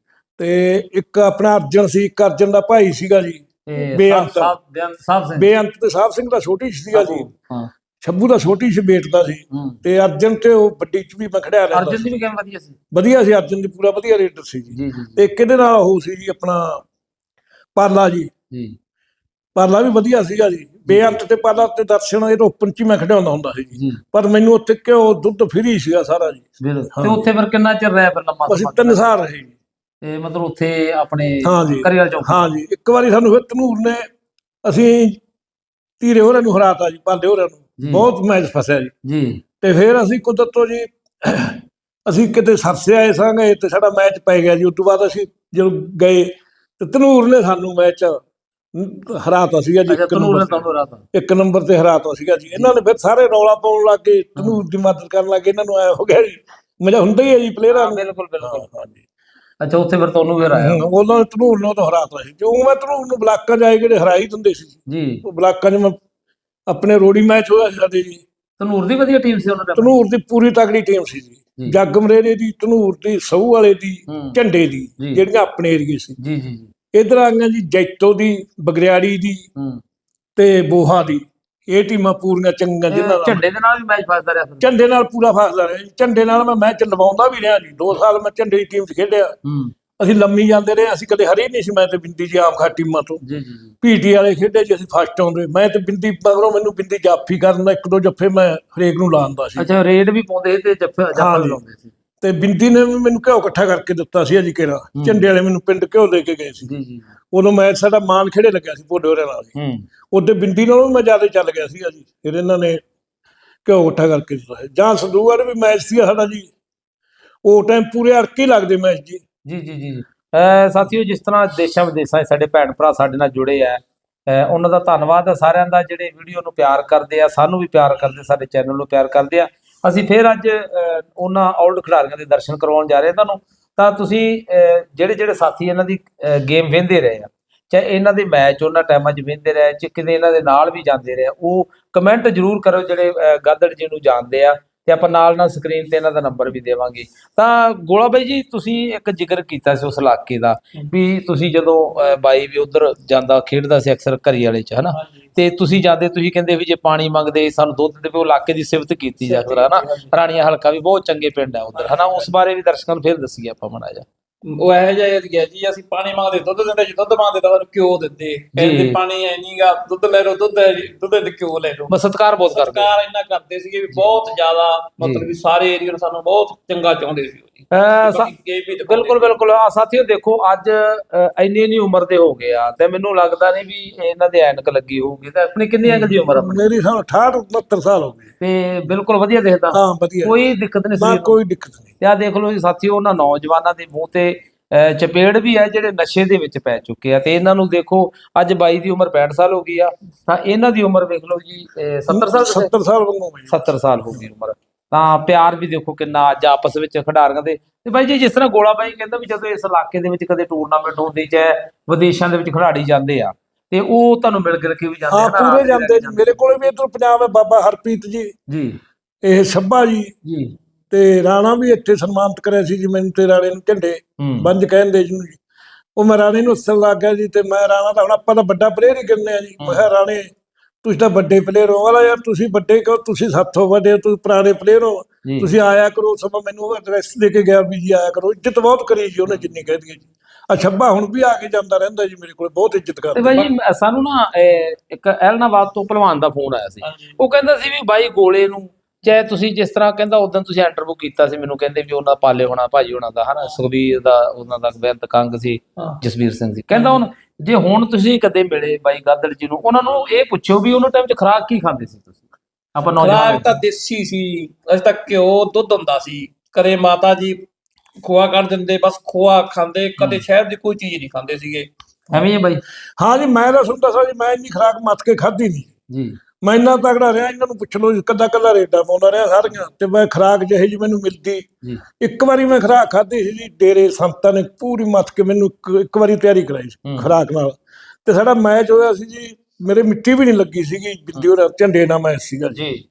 ਤੇ ਇੱਕ ਆਪਣਾ ਅਰਜਨ ਸੀ ਇੱਕ ਅਰਜਨ ਦਾ ਭਾਈ ਸੀਗਾ ਜੀ ਬੇਅੰਤ। ਸਾਹਿਬ ਬੇਅੰਤ ਸਾਹਿਬ ਸਿੰਘ। ਬੇਅੰਤ ਤੇ ਸਾਹਿਬ ਸਿੰਘ ਦਾ ਛੋਟੀ ਸੀਗਾ ਜੀ। ਹਾਂ। ਛੱਬੂ ਦਾ ਛੋਟੀ ਸੀ ਬੇਟ ਦਾ ਸੀ ਤੇ ਅਰਜਨ ਤੇ ਉਹ ਵੱਡੀ ਚ ਵੀ ਮੈਂ ਖੜਿਆ ਰਹਿੰਦਾ ਅਰਜਨ ਦੀ ਵੀ ਗੇਮ ਵਧੀਆ ਸੀ? ਵਧੀਆ ਸੀ ਅਰਜਨ ਦੀ ਪੂਰਾ ਵਧੀਆ ਰੇਡਰ ਸੀ ਜੀ। ਤੇ ਕਿਹਦੇ ਨਾਲ ਉਹ ਸੀ ਜੀ ਆਪਣਾ ਪਾਲਾ ਜੀ। ਜੀ। ਪਾਲਾ ਵੀ ਵਧੀਆ ਸੀਗਾ ਜੀ। ਬੇਅੰਤ ਤੇ ਪਾਲਾ ਤੇ ਦਰਸ਼ਨ ਇਹ ਓਪਨ ਚ ਮੈਂ ਖੜਿਆਉਂਦਾ ਹੁੰਦਾ ਸੀ ਜੀ। ਪਰ ਮੈਨੂੰ ਉੱਥੇ ਘਿਓ ਦੁੱਧ ਫਰੀ ਸੀਗਾ ਸਾਰਾ ਜੀ। ਤੇ ਉੱਥੇ ਫਿਰ ਕਿੰਨਾ ਚਿਰ ਰਿਹਾ ਫਿਰ ਲੰਮਾ ਅਸੀਂ? ਤਿੰਨ ਸਾਲ ਰਹੇ ਜੀ। ਤੇ ਮਤਲਬ ਉੱਥੇ ਆਪਣੇ ਹਾਂ ਜੀ ਕਰੀਅਰ ਚੌਂਕ ਹਾਂ ਜੀ ਇੱਕ ਵਾਰੀ ਸਾਨੂੰ ਫਿਰ ਤਨੂਰ ਨੇ ਅਸੀਂ ਧੀਰੇ ਹੋਰਾਂ ਨੂੰ ਹਰਾਤਾ ਜੀ ਪਾਲੇ ਹੋਰਾਂ ਨੂੰ। ਬਹੁਤ ਮੈਚ ਫਸਿਆ ਜੀ। ਜੀ। ਤੇ ਫਿਰ ਅਸੀਂ ਕੁਦਰਤੋਂ ਜੀ [clears throat] ਅਸੀਂ ਕਿਤੇ ਸਰਸੇ ਆਏ ਸਾਂਗੇ ਤੇ ਸਾਡਾ ਮੈਚ ਪੈ ਗਿਆ ਜੀ। ਉਸ ਤੋਂ ਬਾਅਦ ਅਸੀਂ ਜਦੋਂ ਗਏ ਤੇ ਤਨੂਰ ਨੇ ਸਾਨੂੰ ਮੈਚ ਹਰਾਤਾ ਸੀਗਾ ਜੀ ਇੱਕ ਨੰਬਰ ਤੇ। ਇੱਕ ਨੰਬਰ ਤੇ ਹਰਾਤਾ ਸੀਗਾ ਜੀ। ਇਹਨਾਂ ਨੇ ਫਿਰ ਸਾਰੇ ਰੌਲਾ ਪਾਉਣ ਲੱਗ ਤਨੂਰ ਦੀ ਮਦਦ ਕਰਨ ਲੱਗੇ ਇਹਨਾਂ ਨੂੰ ਆਇਆ ਹੋ ਗਿਆ ਜੀ ਮਜ਼ਾ ਹੁੰਦਾ ਹੀ ਹੈ ਜੀ ਪਲੇਅਰਾਂ ਨੂੰ। ਬਿਲਕੁਲ ਬਿਲਕੁਲ। ਹਾਂ ਜੀ ਅੱਛਾ ਉੱਥੇ ਫਿਰ ਤੁਹਾਨੂੰ ਫਿਰ ਆਇਆ। ਉਹਨਾਂ ਨੇ ਤਨੂਰ ਨੂੰ ਤਾਂ ਹਰਾਤਾ ਸੀ। ਜੋ ਮੈਂ ਤਨੂਰ ਨੂੰ ਬਲਾਕਾਂ ਜਾਏ ਜਿਹੜੇ ਹਰਾਈ ਦਿੰਦੇ ਸੀ। ਜੀ। ਉਹ ਬਲਾਕਾਂ 'ਚ ਮੈਂ ਆਪਣੇ ਰੋੜੀ ਮੈਚ ਹੋਇਆ ਸੀ ਸਾਡੇ। ਜੀ ਤਨੂਰ ਦੀ ਵਧੀਆ ਟੀਮ ਸੀ ਉਹਨਾਂ ਦਾ। ਤਨੂਰ ਦੀ ਪੂਰੀ ਤਕੜੀ ਟੀਮ ਸੀ ਜੀ। ਜੀ। ਜੱਗ ਮਰੇਰੇ ਦੀ ਤਨੂਰ ਦੀ ਸਹੂ ਵਾਲੇ ਦੀ। ਝੰਡੇ ਦੀ। ਜਿਹੜੀਆਂ ਆਪਣੇ ਏਰੀਏ ਸੀ। ਜੀ ਜੀ ਜੀ। ਇਧਰ ਆ ਗਈਆਂ ਜੀ ਜੈਤੋ ਦੀ ਬਗਰਿਆੜੀ ਦੀ ਤੇ ਬੋਹਾ ਦੀ। ਇਹ ਟੀਮਾਂ ਪੂਰੀਆਂ ਚੰਗੀਆਂ ਜਿਨ੍ਹਾਂ ਦਾ ਝੰਡੇ ਦੇ ਨਾਲ ਵੀ ਮੈਚ ਫਸਦਾ ਰਿਹਾ ਫਿਰ ਝੰਡੇ ਨਾਲ ਪੂਰਾ ਫਾਸਲਾ ਰਿਹਾ ਜੀ। ਝੰਡੇ ਨਾਲ ਮੈਂ ਮੈਚ ਲਵਾਉਂਦਾ ਵੀ ਰਿਹਾ ਜੀ। 2 ਸਾਲ ਮੈਂ ਝੰਡੇ ਦੀ ਟੀਮ 'ਚ ਖੇਡਿਆ। ਹੂੰ। ਅਸੀਂ ਲੰਮੀ ਜਾਂਦੇ ਰਹੇ। ਅਸੀਂ ਕਦੇ ਹਰੇ ਨਹੀਂ ਸੀ। ਮੈਂ ਤੇ ਬਿੰਦੀ ਜੀ ਆਮ ਖਾ ਟੀਮਾਂ ਤੋਂ। ਜੀ ਜੀ ਜੀ। ਪੀਟੀ ਵਾਲੇ ਖੇਡੇ ਜੀ ਅਸੀਂ ਫਸਟ ਆਉਂਦੇ ਮੈਂ ਤੇ ਬਿੰਦੀ ਮਗਰੋਂ ਮੈਨੂੰ ਬਿੰਦੀ ਜਾਫੀ ਕਰਨ ਦਾ ਇੱਕ ਦੋ ਜੱਫੇ ਮੈਂ ਹਰੇਕ ਨੂੰ ਲਾਉਂਦਾ ਸੀ। ਅੱਛਾ ਰੇਡ ਵੀ ਪਾਉਂਦੇ ਤੇ ਜੱਫੇ ਜੱਫਾ ਹਾਂ ਵੀ ਜੀ। ਲਾਉਂਦੇ ਸੀ। ਤੇ ਬਿੰਦੀ ਨੇ ਵੀ ਮੈਨੂੰ ਘਿਓ ਇਕੱਠਾ ਕਰਕੇ ਦਿੱਤਾ ਸੀ ਅਜੀ ਕਿਹੜਾ ਝੰਡੇ ਵਾਲੇ ਮੈਨੂੰ ਪਿੰਡ ਘਿਓ ਦੇ ਕੇ ਗਏ ਸੀ। ਜੀ ਜੀ ਉਦੋਂ ਮੈਚ ਸਾਡਾ ਮਾਨ ਖੇੜੇ ਲੱਗਿਆ ਸੀ ਭੋਡੇ ਹੋਰਾਂ ਨਾਲ। ਹੂੰ। ਉਹਦੇ ਬਿੰਦੀ ਨਾਲੋਂ ਮੈਂ ਜ਼ਿਆਦਾ ਚੱਲ ਗਿਆ ਸੀ ਜੀ। ਫਿਰ ਇਹਨਾਂ ਨੇ ਘਿਓ ਇਕੱਠਾ ਕਰਕੇ ਦਿੱਤਾ। ਜਾਂ ਸੰਦੂਗੜ ਵੀ ਮੈਚ ਸੀ ਸਾਡਾ ਜੀ। ਉਹ ਟਾਈਮ ਪੂਰੇ ਅੜਕੇ ਲੱਗਦੇ ਮੈਚ ਜੀ। ਜੀ ਜੀ ਜੀ ਸਾਥੀਓ ਜਿਸ ਤਰ੍ਹਾਂ ਦੇਸ਼ਾਂ ਵਿਦੇਸ਼ਾਂ 'ਚ ਸਾਡੇ ਭੈਣ ਭਰਾ ਸਾਡੇ ਨਾਲ ਜੁੜੇ ਆ ਉਹਨਾਂ ਦਾ ਧੰਨਵਾਦ ਹੈ ਸਾਰਿਆਂ ਦਾ ਜਿਹੜੇ ਵੀਡੀਓ ਨੂੰ ਪਿਆਰ ਕਰਦੇ ਆ ਸਾਨੂੰ ਵੀ ਪਿਆਰ ਕਰਦੇ ਸਾਡੇ ਚੈਨਲ ਨੂੰ ਪਿਆਰ ਕਰਦੇ ਆ। ਅਸੀਂ ਫਿਰ ਅੱਜ ਉਹਨਾਂ ਆਊਟ ਖਿਡਾਰੀਆਂ ਦੇ ਦਰਸ਼ਨ ਕਰਵਾਉਣ ਜਾ ਰਹੇ ਹਾਂ ਤੁਹਾਨੂੰ। ਤਾਂ ਤੁਸੀਂ ਜਿਹੜੇ ਜਿਹੜੇ ਸਾਥੀ ਇਹਨਾਂ ਦੀ ਗੇਮ ਵੇਖਦੇ ਰਹੇ ਆ, ਚਾਹੇ ਇਹਨਾਂ ਦੇ ਮੈਚ ਉਹਨਾਂ ਟਾਈਮਾਂ 'ਚ ਵੇਖਦੇ ਰਹੇ ਚ ਕਿਤੇ ਇਹਨਾਂ ਦੇ ਨਾਲ ਵੀ ਜਾਂਦੇ ਰਹੇ ਉਹ ਕਮੈਂਟ ਜ਼ਰੂਰ ਕਰੋ ਜਿਹੜੇ ਗਾਦੜ ਜੀ ਨੂੰ ਜਾਣਦੇ ਆ। ਤੇ ਆਪਾਂ ਨਾਲ ਨਾਲ ਸਕਰੀਨ ਤੇ ਇਹਨਾਂ ਦਾ ਨੰਬਰ ਵੀ ਦੇਵਾਂਗੇ। ਤਾਂ ਗੋਲਾ ਬਾਈ ਜੀ ਤੁਸੀਂ ਇੱਕ ਜ਼ਿਕਰ ਕੀਤਾ ਸੀ ਉਸ ਇਲਾਕੇ ਦਾ ਵੀ ਤੁਸੀਂ ਜਦੋਂ ਬਾਈ ਵੀ ਉਧਰ ਜਾਂਦਾ ਖੇਡਦਾ ਸੀ ਅਕਸਰ ਘਰੀ ਵਾਲੇ ਚ ਹਨਾ? ਤੇ ਤੁਸੀਂ ਜਾਂਦੇ ਤੁਸੀਂ ਕਹਿੰਦੇ ਵੀ ਜੇ ਪਾਣੀ ਮੰਗਦੇ ਸਾਨੂੰ ਦੁੱਧ ਦੇਵੇ ਉਹ ਇਲਾਕੇ ਦੀ ਸਿਫਤ ਕੀਤੀ ਜਾ ਸਕਦਾ ਹਨਾ? ਰਾਣੀਆਂ ਹਲਕਾ ਵੀ ਬਹੁਤ ਚੰਗੇ ਪਿੰਡ ਹੈ ਉਧਰ ਹਨਾ? ਉਸ ਬਾਰੇ ਵੀ ਦਰਸ਼ਕਾਂ ਨੂੰ ਫਿਰ ਦੱਸੀਏ ਆਪਾਂ ਮੜਾ ਜਾ ਉਹ ਇਹੋ ਜਿਹਾ ਏਰੀਆ ਜੀ ਅਸੀਂ ਪਾਣੀ ਮੰਗਦੇ ਦੁੱਧ ਦਿੰਦੇ ਜੀ ਦੁੱਧ ਮੰਗਦੇ ਤਾਂ ਸਾਨੂੰ ਘਿਓ ਦਿੰਦੇ। ਕਹਿੰਦੇ ਪਾਣੀ ਐ ਨਹੀਂਗਾ ਦੁੱਧ ਲੈ ਲਓ ਦੁੱਧ ਹੈ ਜੀ, ਦੁੱਧ ਦੇ ਘਿਓ ਲੈ ਲਓ। ਬਸ ਸਤਿਕਾਰ ਬਹੁਤ ਕਰਦੇ। ਸਰਕਾਰ ਇੰਨਾ ਕਰਦੇ ਸੀਗੇ ਵੀ ਬਹੁਤ ਜ਼ਿਆਦਾ ਮਤਲਬ ਵੀ ਸਾਰੇ ਏਰੀਆ ਨੂੰ ਸਾਨੂੰ ਬਹੁਤ ਚੰਗਾ ਚਾਹੁੰਦੇ ਸੀ। ਸਾ- ਬਿਲਕੁਲ ਬਿਲਕੁਲ। ਆ ਸਾਥੀਓ ਦੇਖੋ ਅੱਜ ਇੰਨੀ ਇੰਨੀ ਉਮਰ ਦੇ ਹੋ ਗਏ ਆ ਤੇ ਮੈਨੂੰ ਲੱਗਦਾ ਨਹੀਂ ਵੀ ਇਹਨਾਂ ਦੇ ਐਨਕ ਲੱਗੀ ਹੋਊਗੀ। ਤਾਂ ਆਪਣੀ ਕਿੰਨੀ ਅੰਕ ਦੀ ਉਮਰ ਆਪਣੀ? ਮੇਰੀ ਸਾਨੂੰ 68 69 ਸਾਲ ਹੋ ਗਏ। ਤੇ ਬਿਲਕੁਲ ਵਧੀਆ ਦਿਖਦਾ। ਹਾਂ ਵਧੀਆ। ਕੋਈ ਦਿੱਕਤ ਨਹੀਂ ਨੂੰ ਕੋਈ ਦਿੱਕਤ ਨਹੀਂ। ਆ ਦੇਖ ਲਓ ਜੀ ਸਾਥੀਓ ਉਹਨਾਂ ਨੌਜਵਾਨਾਂ ਦੇ ਮੂੰਹ ਤੇ ਚਪੇੜ ਵੀ ਹੈ ਜਿਹੜੇ ਨਸ਼ੇ ਦੇ ਵਿੱਚ ਪੈ ਚੁੱਕੇ ਆ। ਤੇ ਇਹਨਾਂ ਨੂੰ ਦੇਖੋ ਅੱਜ ਬਾਈ ਦੀ ਉਮਰ 65 ਸਾਲ ਹੋ ਗਈ ਆ। ਤਾਂ ਇਹਨਾਂ ਦੀ ਉਮਰ ਵੇਖ ਲਓ ਜੀ ਅ, 70 ਸਾਲ ਦੱਸਿਆ? 70 ਸਾਲ ਵਾਂਗੂ ਹੋਈ 70 ਸਾਲ ਹੋ ਗਈ ਉਮਰ। ਤਾਂ ਪਿਆਰ ਵੀ ਦੇਖੋ ਕਿੰਨਾ ਅੱਜ ਆਪਸ ਵਿੱਚ ਖਿਡਾਰੀਆਂ ਦੇ। ਤੇ ਬਾਈ ਜੀ ਜਿਸ ਤਰ੍ਹਾਂ ਗੋਲਾ ਬਾਈ ਕਹਿੰਦਾ ਵੀ ਜਦੋਂ ਇਸ ਇਲਾਕੇ ਦੇ ਵਿੱਚ ਕਦੇ ਟੂਰਨਾਮੈਂਟ ਹੁੰਦੀ ਚਾਹੇ ਵਿਦੇਸ਼ਾਂ ਦੇ ਵਿੱਚ ਖਿਡਾਰੀ ਜਾਂਦੇ ਆ ਤੇ ਉਹ ਤੁਹਾਨੂੰ ਮਿਲ ਗਿਲ ਕੇ ਵੀ ਜਾਂਦੇ ਹਾਂ ਆ ਨਾ, ਪੂਰੇ ਜਾਂਦੇ ਜੀ। ਮੇਰੇ ਕੋਲੇ ਵੀ ਇਧਰ ਪੰਜਾਬ ਹੈ ਬਾਬਾ ਹਰਪ੍ਰੀਤ ਜੀ। ਜੀ। ਇਹ ਸੱਭਾ ਜੀ। ਜੀ। ਤੇ ਰਾਣਾ ਵੀ ਇੱਥੇ ਸਨਮਾਨਿਤ ਕਰਿਆ ਸੀ ਜੀ ਮੈਨੂੰ ਤੇ ਰਾਣੇ ਨੂੰ ਝੰਡੇ ਹੂੰ। ਬੰਜ ਕਹਿੰਦੇ ਜੀ। ਉਹ ਮੈਂ ਰਾਣੇ ਨੂੰ ਹੱਸਣ ਲੱਗ ਗਿਆ ਜੀ ਤੇ ਮੈਂ ਰਾਣਾ ਤਾਂ ਹੁਣ ਆਪਾਂ ਤਾਂ ਵੱਡਾ ਪਲੇਅਰ ਹੀ ਕਰਨੇ ਆ ਜੀ। ਮੈਂ ਰਾਣੇ ਤੁਸੀਂ ਤਾਂ ਵੱਡੇ ਪਲੇਅਰ ਹੋ ਵਾਲਾ ਯਾਰ ਤੁਸੀਂ ਵੱਡੇ ਕਹੋ ਤੁਸੀਂ ਸਾਥੋਂ ਵੱਡੇ ਹੋ, ਤੁਸੀਂ ਪੁਰਾਣੇ ਪਲੇਅਰ ਹੋ। ਤੁਸੀਂ ਆਇਆ ਕਰੋ ਸਮਾਂ ਮੈਨੂੰ ਐਡਰੈਸ ਦੇ ਕੇ ਗਿਆ ਵੀ ਜੀ ਆਇਆ ਕਰੋ। ਇੱਜ਼ਤ ਬਹੁਤ ਕਰੀ ਜੀ ਉਹਨੇ ਜਿੰਨੀ ਕਹਿ ਦਈਏ ਜੀ। ਆ ਛੱਬਾ ਹੁਣ ਵੀ ਆ ਕੇ ਜਾਂਦਾ ਰਹਿੰਦਾ ਜੀ ਮੇਰੇ ਕੋਲ ਬਹੁਤ ਇੱਜ਼ਤ ਤੇ ਕਰਦਾ। ਬਾਈ ਸਾਨੂੰ ਨਾ ਇੱਕ ਐਲਨਾਬਾਦ ਤੋਂ ਭਲਵਾਨ ਦਾ ਫੋਨ ਆਇਆ ਸੀ। ਉਹ ਕਹਿੰਦਾ ਸੀ ਵੀ ਬਾਈ ਗੋਲੇ ਨੂੰ ਚਾਹੇ ਤੁਸੀਂ ਜਿਸ ਤਰ੍ਹਾਂ ਕਹਿੰਦਾ ਉਦੋਂ ਤੁਸੀਂ ਇੰਟਰਵਿਊ ਕੀਤਾ ਸੀ ਮੈਨੂੰ ਕਹਿੰਦੇ ਵੀ ਉਹਨਾਂ ਪਾਲੇ ਹੋਣਾ ਭਾਜੀ ਹੋਣਾ ਦਾ ਹਨਾ ਸੁਖਬੀਰ ਦਾ ਉਹਨਾਂ ਦਾ ਬੇਅੰਤ ਕੰਗ ਸੀ। ਜਸਵੀਰ ਸਿੰਘ ਸੀ। ਕਹਿੰਦਾ ਹੁਣ ਜੇ ਹੁਣ ਤੁਸੀਂ ਕਦੇ ਮਿਲੇ ਬਾਈ ਗਾਦੜ ਜੀ ਨੂੰ ਉਹਨਾਂ ਨੂੰ ਇਹ ਪੁੱਛਿਓ ਵੀ ਉਹਨਾਂ ਟਾਈਮ 'ਚ ਖਰਾਕ ਕੀ ਖਾਂਦੇ ਸੀ ਤੁਸੀਂ? ਆਪਾਂ ਨੌਜਵਾਨ ਖੁਰਾਕ ਤਾਂ ਦੇਸੀ ਸੀ ਅਸੀਂ ਤਾਂ ਘਿਓ ਦੁੱਧ ਹੁੰਦਾ ਸੀ। ਕਰੇ ਮਾਤਾ ਜੀ ਖੋਆ ਕੱਢ ਦਿੰਦੇ ਬਸ ਖੋਆ ਖਾਂਦੇ ਕਦੇ ਸ਼ਹਿਰ ਦੀ ਕੋਈ ਚੀਜ਼ ਨਹੀਂ ਖਾਂਦੇ ਸੀਗੇ। ਐਵੇਂ ਹੀ ਹੈ ਬਾਈ। ਹਾਂ ਜੀ ਮੈਂ ਤਾਂ ਸੁਣਦਾ ਸਾਂ ਜੀ ਮੈਂ ਇੰਨੀ ਖਰਾਕ ਮੱਥ ਕੇ ਖਾਧੀ ਨਹੀਂ। ਜੀ। ਮੈਂ ਇੰਨਾ ਤਗੜਾ ਰਿਹਾ ਇਹਨਾਂ ਨੂੰ ਪੁੱਛ ਲਓ ਕੱਦਾ ਕੱਦਾ ਰੇਡਾ ਪਾਉਂਦਾ ਰਿਹਾ ਸਾਰੀਆਂ ਤੇ ਮੈਂ ਖਰਾਕ ਜਿਹੇ ਜੀ ਮੈਨੂੰ ਮਿਲਦੀ। ਇੱਕ ਵਾਰੀ ਮੈਂ ਖਰਾਕ ਖਾਧੀ ਸੀ ਜੀ ਡੇਰੇ ਸੰਤਾਂ ਨੇ ਪੂਰੀ ਮੱਥ ਕੇ ਮੈਨੂੰ ਇੱਕ- ਵਾਰੀ ਤਿਆਰੀ ਕਰਾਈ ਸੀ। ਖਰਾਕ ਨਾਲ। ਤੇ ਸਾਡਾ ਮੈਚ ਹੋਇਆ ਸੀ ਜੀ ਮੇਰੇ ਮਿੱਟੀ ਵੀ ਨਹੀਂ ਲੱਗੀ ਸੀਗੀ ਬਿੰਦੀ ਉਹ ਝੰਡੇ ਨਾਲ ਮੈਚ ਸੀਗਾ ਜੀ।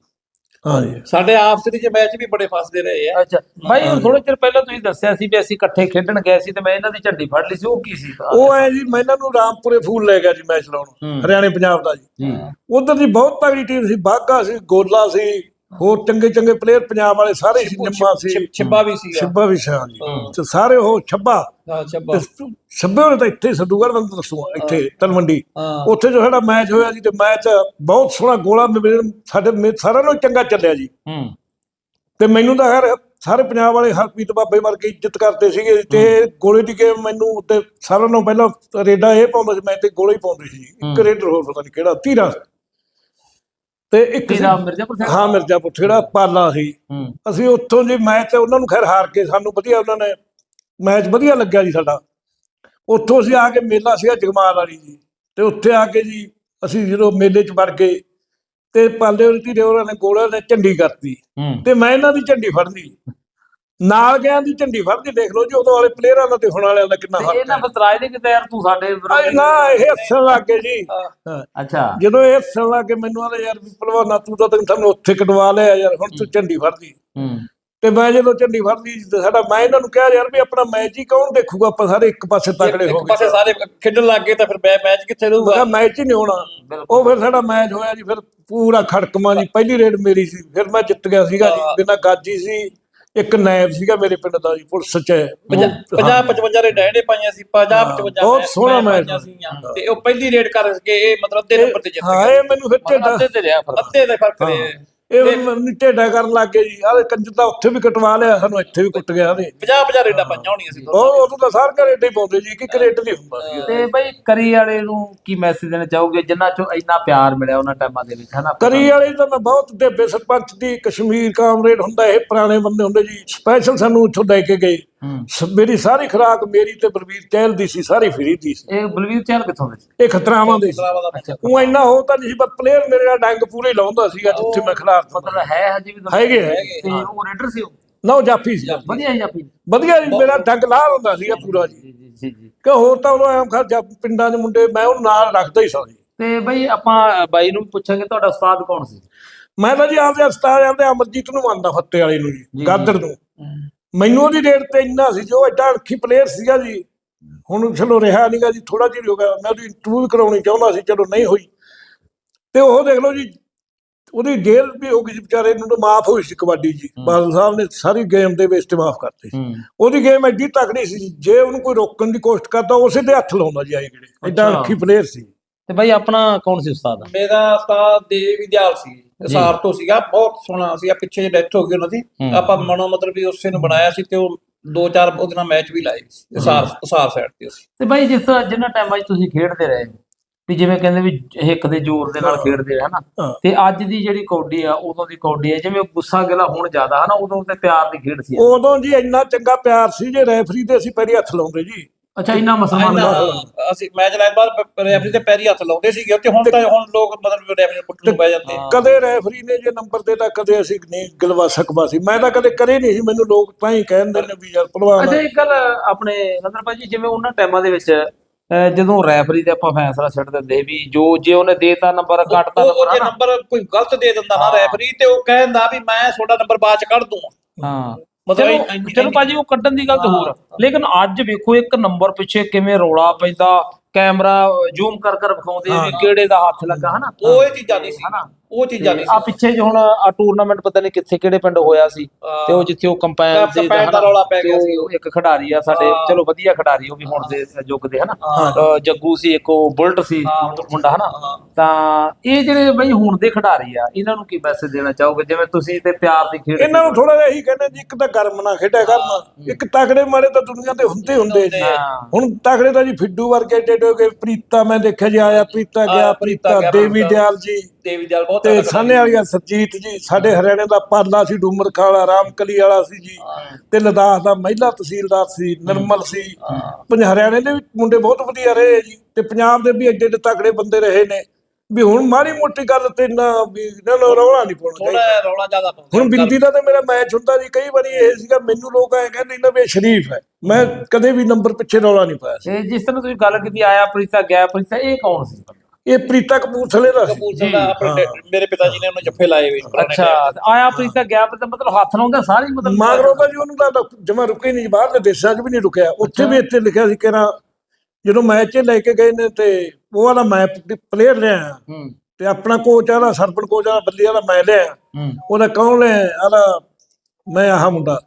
ਜੀ ਹਾਂ। ਜੀ ਸਾਡੇ ਆਪਸ ਵਿੱਚ ਮੈਚ ਵੀ ਬੜੇ ਫਸਦੇ ਰਹੇ ਆ। ਅੱਛਾ ਬਾਈ ਥੋੜੇ ਚਿਰ ਪਹਿਲਾਂ ਤੁਸੀਂ ਦੱਸਿਆ ਸੀ ਵੀ ਅਸੀਂ ਇਕੱਠੇ ਖੇਡਣ ਗਏ ਸੀ ਤੇ ਮੈਂ ਇਹਨਾਂ ਦੀ ਝੰਡੀ ਫੜ ਲਈ ਸੀ ਉਹ ਕੀ ਸੀ? ਉਹ ਐ ਜੀ ਮੈਂ ਇਹਨਾਂ ਨੂੰ ਰਾਮਪੁਰੇ ਫੂਲ ਲੈ ਗਿਆ ਜੀ ਮੈਚ ਲਾਉਣ। ਹਰਿਆਣੇ ਪੰਜਾਬ ਦਾ ਜੀ। ਜੀ ਉਧਰ ਦੀ ਬਹੁਤ ਤਗੜੀ ਟੀਮ ਸੀ ਬਾਗਾ ਸੀ ਗੋਲਾ ਸੀ ਹੋਰ ਚੰਗੇ ਚੰਗੇ ਪਲੇਅਰ ਪੰਜਾਬ ਵਾਲੇ ਸਾਰੇ ਸੀ ਨਿੰਮਾ ਸੀ। ਛਿੱਬਾ ਵੀ ਸੀਗਾ। ਛੱਬਾ ਵੀ ਸੀ। ਤੇ ਸਾਰੇ ਉਹ ਛੱਬਾ। ਛੱਬਾ। ਛੱਬੇ ਹੋਣੇ ਤਾਂ ਇੱਥੇ ਸਦੂਗੜ ਬੰਦ ਦੱਸੂਗਾ ਇੱਥੇ ਤਲਵੰਡੀ। ਉੱਥੇ ਜੋ ਸਾਡਾ ਮੈਚ ਹੋਇਆ ਜੀ ਤੇ ਮੈਚ ਬਹੁਤ ਸੋਹਣਾ ਗੋਲਾ ਸਾਡੇ ਸਾਰਿਆਂ ਨੂੰ ਚੰਗਾ ਚੱਲਿਆ ਜੀ। ਤੇ ਮੈਨੂੰ ਤਾਂ ਸਾਰੇ ਪੰਜਾਬ ਵਾਲੇ ਹਰਪ੍ਰੀਤ ਬਾਬੇ ਵਰਗੇ ਇੱਜ਼ਤ ਕਰਦੇ ਸੀਗੇ ਤੇ ਗੋਲੇ ਦੀ ਗੇਮ ਮੈਨੂੰ ਤੇ ਸਾਰਿਆਂ ਨੂੰ ਪਹਿਲਾਂ ਰੇਡਾ ਇਹ ਪਾਉਂਦਾ ਸੀ ਮੈਂ ਤੇ ਗੋਲੇ ਹੀ ਪਾਉਂਦੇ ਸੀ ਇੱਕ। ਰੇਡਰ ਹੋਰ ਪਤਾ ਨਹੀਂ ਕਿਹੜਾ ਤੀਰਾ। ਤੇ ਇੱਕ ਸੀ- ਤੇਰਾ ਮਿਰਜ਼ਾਪੁਰ ਸਾਹਿਬ? ਹਾਂ ਮਿਰਜ਼ਾਪੁਰ ਜਿਹੜਾ ਪਾਲਾ ਸੀ। ਹੂੰ। ਅਸੀਂ ਉੱਥੋਂ ਜੀ ਮੈਚ ਉਹਨਾਂ ਨੂੰ ਖੈਰ ਹਾਰ ਕੇ ਸਾਨੂੰ ਵਧੀਆ ਉਹਨਾਂ ਨੇ ਮੈਚ ਵਧੀਆ ਲੱਗਿਆ ਜੀ ਸਾਡਾ। ਉੱਥੋਂ ਅਸੀਂ ਆ ਕੇ ਮੇਲਾ ਸੀਗਾ ਜਗਮਾਲ ਵਾਲੀ ਜੀ। ਤੇ ਉੱਥੇ ਆ ਕੇ ਜੀ ਅਸੀਂ ਜਦੋਂ ਮੇਲੇ 'ਚ ਵੜ ਗਏ ਤੇ ਪਾਲੇ ਉਹਦੀ ਦੇ ਉਹਨਾਂ ਨੇ ਗੋਲਿਆਂ ਨੇ ਝੰਡੀ ਕਰਤੀ। ਹੂੰ। ਤੇ ਮੈਂ ਇਹਨਾਂ ਦੀ ਝੰਡੀ ਫੜ ਲਈ ਨਾਲ ਗਿਆ ਦੀ ਝੰਡੀ ਫੜ ਕੇ ਦੇਖ ਲਓ ਜੀ ਉਦੋਂ ਵਾਲੇ ਪਲੇਅਰਾਂ ਦਾ ਤੇ ਹੁਣ ਵਾਲਿਆਂ ਦਾ ਕਿੰਨਾ ਤੇ ਫ਼ਰਕ ਇਹਨਾਂ ਹੈ। ਫਤਰਾਜ ਦੇ ਕਿਤੇ ਯਾਰ ਤੂੰ ਸਾਡੇ ਆਏ ਨਾ ਇਹ ਹੱਸਣ ਲੱਗ ਗਏ ਜੀ। ਹਾਂ। ਅੱਛਾ। ਜਦੋਂ ਇਹ ਹੱਸਣ ਲੱਗ ਗਏ ਮੈਨੂੰ ਆਲੇ ਯਾਰ ਵੀ ਭਲਵਾਨਾ ਤੂੰ ਤਾਂ ਤੈਨੂੰ ਸਾਨੂੰ ਉੱਥੇ ਕਟਵਾ ਲਿਆ ਯਾਰ ਹੁਣ ਤੂੰ ਝੰਡੀ ਫੜ ਲਈ ਹੂੰ। ਤੇ ਮੈਂ ਜਦੋਂ ਝੰਡੀ ਫੜ ਲਈ ਤੇ ਸਾਡਾ ਮੈਂ ਇਹਨਾਂ ਨੂੰ ਕਿਹਾ ਯਾਰ ਵੀ ਆਪਣਾ ਮੈਚ ਹੀ ਕੌਣ ਦੇਖੂਗਾ ਆਪਾਂ ਸਾਰੇ ਇੱਕ ਪਾਸੇ ਤਕੜੇ ਹੋ ਇੱਕ ਪਾਸੇ ਗਏ ਸਾਰੇ ਖੇਡਣ ਲੱਗ ਗਏ ਤਾਂ ਫਿਰ ਮੈਚ ਕਿੱਥੇ ਮੈਂ ਕਿਹਾ ਰਹੂਗਾ ਮੈਚ ਹੀ ਨਹੀਂ ਹੋਣਾ। ਉਹ ਫਿਰ ਸਾਡਾ ਮੈਚ ਹੋਇਆ ਜੀ ਫਿਰ ਪੂਰਾ ਖੜਕਮਾ ਜੀ। ਪਹਿਲੀ ਰੇਡ ਮੇਰੀ ਸੀ ਫਿਰ ਮੈਂ ਜਿੱਤ ਗਿਆ ਸੀਗਾ ਜੀ ਬਿਨਾਂ ਗਾਜੀ ਸੀ। ਇੱਕ ਨਾਇਬ ਸੀਗਾ ਮੇਰੇ ਪਿੰਡ ਦਾ ਜੀ ਪੁਲਿਸ ਚ। ਹੈ। ਉਹ- 50 55 ਦੇ ਡੈਂਡੇ ਪਾਈਆਂ ਸੀ 50 ਹਾਂ, 55 ਬਹੁਤ ਸੋਹਣਾ ਮੈਚ ਤੇ। ਉਹ ਪਹਿਲੀ ਰੇਡ ਕਰ ਕੇ ਇਹ ਮਤਲਬ ਅੱਧੇ ਨੰਬਰ ਤੇ ਜਿੱਤ ਹਾਂ ਗਏ। ਇਹ ਮੈਨੂੰ ਫਿਰ ਅੱਧੇ ਤੇ ਰਿਹਾ ਅੱਧੇ ਦੇ ਫ਼ਰਕ ਰਹੇ। ਇਹ ਢੇਡਾ ਕਰਨ ਲੱਗ ਗਏ ਜੀ। ਆਹ ਕੰਜ ਤਾਂ ਉੱਥੇ ਵੀ ਕਟਵਾ ਲਿਆ ਸਾਨੂੰ ਇੱਥੇ ਵੀ ਕੁੱਟ ਗਿਆ ਤੇ। 50 50 ਰੇਡਾਂ ਪਾਈਆਂ ਹੋਣੀਆਂ ਸੀ ਦੋਨੋਂ। ਉਹ ਉਦੋਂ ਤਾਂ ਸਾਰੇ ਘਰੇ ਏਡੇ ਹੀ ਪਾਉਂਦੇ ਜੀ ਕਿ ਰੇਟ ਨਹੀਂ ਹੁੰਦਾ ਸੀ। ਤੇ ਬਈ ਕਰੀ ਵਾਲੇ ਨੂੰ ਕੀ ਮੈਸੇਜ ਦੇਣਾ ਚਾਹੋਗੇ? ਜਿੰਨਾ ਚੋਂ ਇੰਨਾ ਪਿਆਰ ਮਿਲਿਆ ਉਹਨਾਂ ਟਾਈਮਾਂ ਦੇ ਵਿੱਚ ਹਨਾ? ਕਰੀ ਵਾਲੇ ਤਾਂ ਮੈਂ ਬਹੁਤ ਦੇਬੇ ਸਰਪੰਚ ਦੀ ਕਸ਼ਮੀਰ ਕਾਮਰੇਡ ਹੁੰਦਾ ਇਹ ਪੁਰਾਣੇ ਬੰਦੇ ਹੁੰਦੇ ਜੀ। ਸਪੈਸ਼ਲ ਸਾਨੂੰ ਉੱਥੋਂ ਲੈ ਕੇ ਗਏ। ਮੇਰੀ ਸਾਰੀ ਖੁਰਾਕ ਮੇਰੀ ਤੇ ਬਲਵੀਰ ਚਹਿਲ ਦੀ ਸੀ ਸਾਰੀ ਫਰੀ ਦੀ ਸੀ। ਇਹ ਬਲਵੀਰ ਚਹਿਲ ਕਿੱਥੋਂ ਦੇ ਸੀ? ਇਹ ਖਤਰਾਵਾਂ ਦੇ ਸੀ। ਉਹ ਇੰਨਾ ਹੋ ਤਾਂ ਨਹੀਂ ਸੀ ਪਰ ਪਲੇਅਰ ਮੇਰੇ ਨਾਲ ਡੰਗ ਪੂਰੇ ਲਾਉਂਦਾ ਸੀਗਾ ਜਿੱਥੇ ਮੈਂ ਖਿਲਾਰ ਮਤਲਬ ਹੈ ਹਜੇ ਵੀ? ਹੈਗੇ ਹੈ ਤੇ ਉਹ ਰੇਡਰ ਸੀ ਉਹ? ਨਾ ਉਹ ਜਾਫੀ ਸੀ। ਵਧੀਆ ਹੈ ਜਾਪੀ। ਵਧੀਆ ਜੀ ਮੇਰਾ ਡੰਗ ਲਾਹ ਹੁੰਦਾ ਸੀਗਾ ਪੂਰਾ ਜੀ। ਜੀ ਜੀ ਜੀ ਜੀ। ਕਿ ਹੋਰ ਤਾਂ ਉਹ ਐਂ ਖਾ ਪਿੰਡਾਂ ਦੇ ਮੁੰਡੇ ਮੈਂ ਉਹਨੂੰ ਨਾਲ ਰੱਖਦਾ ਹੀ ਸਾਂ ਜੀ। ਤੇ ਬਈ ਆਪਾਂ ਬਾਈ ਨੂੰ ਵੀ ਪੁੱਛਾਂਗੇ ਤੁਹਾਡਾ ਉਸਤਾਦ ਕੌਣ ਸੀ? ਮੈਂ ਤਾਂ ਜੀ ਆਪਦੇ ਉਸਤਾਦ ਆਪਦੇ ਅਮਰਜੀਤ ਨੂੰ ਮੰਨਦਾ ਫੱਤੇ ਵਾਲੇ ਨੂੰ ਜੀ। ਗਾਦੜ ਨੂੰ। ਮੈਨੂੰ ਉਹਦੀ ਰੇਟ ਤੇ ਇੰਨਾ ਸੀ ਜੋ ਐਡਾ ਅਣਖੀ ਪਲੇਅਰ ਸੀਗਾ ਜੀ। ਹੁਣ ਚਲੋ ਰਿਹਾ ਨਹੀਂਗਾ ਜੀ ਥੋੜਾ ਜਿਹਾ ਹੀ ਗਿਆ। ਮੈਂ ਉਹਦੀ ਇੰਟਰਵਿਊ ਵੀ ਕਰਾਉਣੀ ਚਾਹੁੰਦਾ ਸੀ ਚਲੋ ਨਹੀਂ ਹੋਈ। ਤੇ ਉਹ ਦੇਖ ਲਓ ਜੀ ਉਹਦੀ ਜੇਲ੍ਹ ਵੀ ਹੋ ਗਈ ਵਿਚਾਰੇ ਨੂੰ ਤਾਂ ਮਾਫ ਹੋਈ ਸੀ ਕਬੱਡੀ ਜੀ। ਬਾਦਲ ਸਾਹਿਬ ਨੇ ਸਾਰੀ ਗੇਮ ਦੇ ਵਿੱਚ ਤੇ ਮਾਫ ਕਰਤੇ ਉਹਦੀ ਗੇਮ ਐਡੀ ਤਕੜੀ ਸੀ ਜੇ ਉਹਨੂੰ ਕੋਈ ਰੋਕਣ ਦੀ ਕੋਸ਼ਿਸ਼ ਕਰਦਾ ਉਸੇ ਦੇ ਹੱਥ ਲਾਉਂਦਾ ਜੀ ਆਏ ਜਿਹੜੇ ਐਡਾ। ਅਣਖੀ ਪਲੇਅਰ ਸੀ। ਤੇ ਬਾਈ ਆਪਣਾ ਕੌਣ ਸੀ ਉਸਤਾਦ? ਮੇਰਾ ਉਸਤਾਦ ਦੇਵ ਵਿਦਿਆਲ ਸੀ। ਸਾਰ ਤੋਂ ਸੀਗਾ ਬਹੁਤ ਸੋਹਣਾ ਸੀ ਪਿੱਛੇ ਜੇ ਡੈਥ ਹੋ ਗਈ ਉਹਨਾਂ ਦੀ। ਆਪਾਂ ਮਨੋ ਮਤਲਬ ਵੀ ਉਸੇ ਨੂੰ ਬਣਾਇਆ ਸੀ ਤੇ ਉਹ ਦੋ ਚਾਰ ਉਹਦੇ ਨਾਲ ਮੈਚ ਵੀ ਲਾਏ ਸੀ ਸਾਰ ਸਾਰ ਸਾਈਡ ਤੇ ਅਸੀਂ। ਤੇ ਬਾਈ ਜਿਸ ਤਰ੍ਹਾਂ ਜਿੰਨਾ ਟਾਈਮਾਂ 'ਚ ਤੁਸੀਂ ਖੇਡਦੇ ਰਹੇ ਵੀ ਜਿਵੇਂ ਕਹਿੰਦੇ ਵੀ ਹਿੱਕ ਦੇ ਜ਼ੋਰ ਦੇ ਨਾਲ। ਖੇਡਦੇ ਆ ਹਨਾ। ਤੇ ਅੱਜ ਦੀ ਜਿਹੜੀ ਕੌਡੀ ਆ ਉਦੋਂ ਦੀ ਕੌਡੀ ਆ ਜਿਵੇਂ ਗੁੱਸਾ ਗਿਲਾ ਹੁਣ ਜ਼ਿਆਦਾ ਹਨਾ? ਉਦੋਂ ਤੇ ਪਿਆਰ ਦੀ ਖੇਡ ਸੀ। ਉਦੋਂ ਜੀ ਇੰਨਾ ਚੰਗਾ ਪਿਆਰ ਸੀ ਜੇ ਰੈਫਰੀ ਦੇ ਅਸੀਂ ਪੈਰੀ ਹੱਥ ਲਾਉਂਦੇ ਜੀ। ਅੱਛਾ ਇੰਨਾ ਮੁਸਲਮਾਨ ਇੰਨਾ, ਦਾ ਅਸੀਂ ਮੈਚ ਲਾਇਆ ਬਾਅਦ ਰੈਫਰੀ ਤੇ ਪੈਰੀ ਹੱਥ ਲਾਉਂਦੇ ਸੀਗੇ ਤੇ ਹੁਣ ਤਾਂ ਹੁਣ ਲੋਕ ਮਤਲਬ ਰੈਫਰੀ ਨੂੰ ਕੁੱਟਣ ਨੂੰ ਜਾਂਦੇ ਹਾਂ। ਕਦੇ ਰੈਫਰੀ ਨੇ ਜੇ ਨੰਬਰ ਦੇਤਾ ਕਦੇ ਅਸੀਂ ਨਹੀਂ ਗਲਵਾ ਸਕਵਾ ਸੀ। ਮੈਂ ਤਾਂ ਕਦੇ ਕਰੇ ਨਹੀਂ ਸੀ ਮੈਨੂੰ ਲੋਕ ਤਾਂ ਹੀ ਕਹਿੰਦੇ ਨੇ ਵੀ ਯਾਰ ਭਲਵਾਨ ਅੱਛਾ ਇੱਕ ਗੱਲ ਆਪਣੇ ਨੰਦਰ ਭਾਜੀ ਜਿਵੇਂ ਉਹਨਾਂ ਟਾਈਮਾਂ ਦੇ ਵਿੱਚ ਅਹ, ਜਦੋਂ ਰੈਫਰੀ ਤੇ ਆਪਾਂ ਫੈਸਲਾ ਛੱਡ ਦਿੰਦੇ ਵੀ ਜੋ ਜੇ ਉਹਨੇ ਦੇਤਾ ਨੰਬਰ ਕੱਟਤਾ ਉਹ- ਉਹ ਜੇ ਨੰਬਰ ਕੋਈ ਗਲਤ ਦੇ ਦਿੰਦਾ ਨਾ ਹਾਂ। ਰੈਫਰੀ ਤੇ ਉਹ ਕਹਿੰਦਾ ਵੀ ਮੈਂ ਤੁਹਾਡਾ ਨੰਬਰ ਬਾਅਦ ਚ ਕੱਢ ਦੂੰ ਹਾਂ। ਮਤਲਬ ਚਲੋ ਭਾਜੀ ਉਹ ਕੱਢਣ ਦੀ ਗੱਲ ਤਾਂ ਹੋਰ ਆ। ਲੇਕਿਨ ਅੱਜ ਵੇਖੋ ਇੱਕ ਨੰਬਰ ਪਿੱਛੇ ਕਿਵੇਂ ਰੌਲਾ ਪੈਂਦਾ ਕੈਮਰਾ ਜ਼ੂਮ ਕਰ ਕਰ ਵਿਖਾਉਂਦੇ ਵੀ। ਕਿਹੜੇ ਦਾ ਹੱਥ ਲੱਗਾ ਹਨਾ ਉਹ ਇਹ ਚੀਜ਼ਾਂ ਨਹੀਂ ਸੀ ਹਨਾ ਉਹ ਚੀਜ਼ਾਂ ਨਹੀਂ ਆ ਸੀ ਪਿੱਛੇ ਜੇ ਹੁਣ ਆ ਟੂਰਨਾਮੈਂਟ ਪਤਾ ਨਹੀਂ ਕਿੱਥੇ ਕਿਹੜੇ ਪਿੰਡ ਹੋਇਆ ਸੀ ਤੇ ਉਹ ਜਿੱਥੇ ਉਹ ਕੰਪੈਨ ਕੰਪ- ਕੰਪੈਨ ਦਾ ਰੌਲਾ ਪੈ ਗਿਆ ਸੀ ਉਹ ਇੱਕ ਖਿਡਾਰੀ ਆ ਸਾਡੇ ਹਾਂ। ਚਲੋ ਵਧੀਆ ਖਿਡਾਰੀ ਉਹ ਵੀ ਹੁਣ ਦੇ ਯੁੱਗ ਦੇ ਹਨਾ ਹਾਂ। ਜੱਗੂ ਸੀ ਇੱਕ ਉਹ ਬੁਲਟ ਸੀ ਹਾਂ। ਮੁੰਡਾ ਹਨਾ ਹਾਂ। ਤਾਂ ਇਹ ਜਿਹੜੇ ਬਈ ਹੁਣ ਦੇ ਖਿਡਾਰੀ ਆ ਇਹਨਾਂ ਨੂੰ ਕੀ ਮੈਸੇਜ ਦੇਣਾ ਚਾਹੋਗੇ ਜਿਵੇਂ ਤੁਸੀਂ ਤੇ ਪਿਆਰ ਦੀ ਖੇਡ ਇਹਨਾਂ ਨੂੰ ਥੋੜਾ ਜਿਹਾ ਇਹੀ ਕਹਿੰਦੇ ਜੀ ਇੱਕ ਤਾਂ ਗਰਮ ਨਾ ਖੇਡਿਆ ਕਰਨ ਇੱਕ ਤਕੜੇ ਮਾੜੇ ਤਾਂ ਦੁਨੀਆ ਤੇ ਹੁੰਦੇ ਹੀ ਹੁੰਦੇ ਜੀ ਹਾਂ। ਹੁਣ ਤਕੜੇ ਤਾਂ ਜੀ ਫਿੱਡੂ ਵਰਗੇ ਟੇਡੇ ਹੋ ਗਏ ਪ੍ਰੀਤਾ ਮੈਂ ਦੇਖਿਆ ਜੀ ਆਇਆ ਪ੍ਰੀਤਾ ਗਿਆ ਹਾਂ, ਪ੍ਰੀਤਾ ਪ੍ਰੀਤਾ ਗਿਆ, ਦੇਵੀ। ਦਿਆਲ ਜੀ ਦੇਵੀ ਜਲ ਬਹੁਤ ਤੇ ਸਾਹਨੇ ਵਾਲੀਆ ਸਰਜੀਤ ਜੀ ਸਾਡੇ ਹਰਿਆਣੇ ਦਾ ਪਾਲਾ ਸੀ ਡੂਮਰ ਖਾਲਾ ਰਾਮਕਲੀ ਵਾਲਾ ਸੀ ਜੀ। ਤੇ ਲਦਾਖ ਦਾ ਮਹਿਲਾ ਤਹਿਸੀਲਦਾਰ ਸੀ ਨਿਰਮਲ ਸੀ। ਪੰਜ ਹਰਿਆਣੇ ਦੇ ਵੀ ਮੁੰਡੇ ਬਹੁਤ ਵਧੀਆ ਰਹੇ ਜੀ। ਤੇ ਪੰਜਾਬ ਦੇ ਵੀ ਐਡੇ ਐਡੇ ਤਕੜੇ ਬੰਦੇ ਰਹੇ ਨੇ। ਵੀ ਹੁਣ ਮਾੜੀ ਮੋਟੀ ਗੱਲ ਤੇ ਨਾ ਵੀ ਇਹਨਾਂ ਨੂੰ ਰੌਲਾ ਨਹੀਂ ਪਾਉਣਾ ਚਾਹੀਦਾ। ਥੋੜਾ ਰੌਲਾ ਜ਼ਿਆਦਾ ਪਾਉਂਦੇ ਹੁਣ ਬਿੰਦੀ ਦਾ ਤੇ ਮੇਰਾ ਮੈਚ ਹੁੰਦਾ ਜੀ ਕਈ ਵਾਰੀ ਇਹ ਸੀਗਾ ਮੈਨੂੰ ਲੋਕ ਐ ਕਹਿੰਦੇ ਨਾ ਵੀ ਸ਼ਰੀਫ ਹੈ। ਮੈਂ ਕਦੇ ਵੀ ਨੰਬਰ ਪਿੱਛੇ ਰੌਲਾ ਨਹੀਂ ਪਾਇਆ ਜਿਸ ਤਰ੍ਹਾਂ ਤੁਸੀਂ ਗੱਲ ਕੀਤੀ ਆਇਆ ਪ੍ਰੀਤਾ ਗਿਆ ਪ੍ਰੀਤਾ ਇਹ ਕੌਣ ਸੀ? ਇਹ ਪ੍ਰੀਤਾ ਕਪੂਰਥਲੇ ਦਾ ਸੀ। ਕਪੂਰਥਲਾ ਦਾ ਆਪਣੇ। ਡੈ- ਮੇਰੇ ਪਿਤਾ ਜੀ ਨੇ ਉਹਨੂੰ ਜੱਫੇ ਲਾਏ ਹੋਏ ਪੁਰਾਣੇ ਅੱਛਾ time ਤੇ ਆਇਆ ਪ੍ਰੀਤਾ ਗਿਆ ਪ੍ਰੀਤਾ ਮਤਲਬ ਹੱਥ ਲਾਉਂਦਾ ਸਾਰੀ ਮਤਲਬ ਮਾਗਰੋ ਤਾਂ ਜੀ ਉਹਨੂੰ ਤਾਂ ਜਮਾ ਰੁਕੇ ਨਹੀਂ ਬਾਹਰਲੇ ਦੇਸ਼ਾਂ 'ਚ ਵੀ ਨਹੀਂ ਰੁਕਿਆ। ਉੱਥੇ ਵੀ ਇੱਥੇ ਲਿਖਿਆ ਸੀ ਕਿ ਨਾ ਜਦੋਂ ਮੈਚ 'ਚ ਲੈ ਕੇ ਗਏ ਨੇ ਤੇ ਉਹ ਵਾਲਾ ਮੈਂ ਪਲੇਅਰ ਲਿਆ। ਹੂੰ। ਤੇ ਆਪਣਾ ਕੋਚ ਆਲਾ ਸਰਪਣ ਕੋਚ ਆਲਾ ਬੱਲੀ ਵਾਲਾ ਮੈਂ ਲਿਆ। ਹੂੰ। ਉਹਦਾ ਕੌਣ ਲਿਆ? ਆਲਾ ਮੈਂ ਆਹ ਮੁੰਡਾ।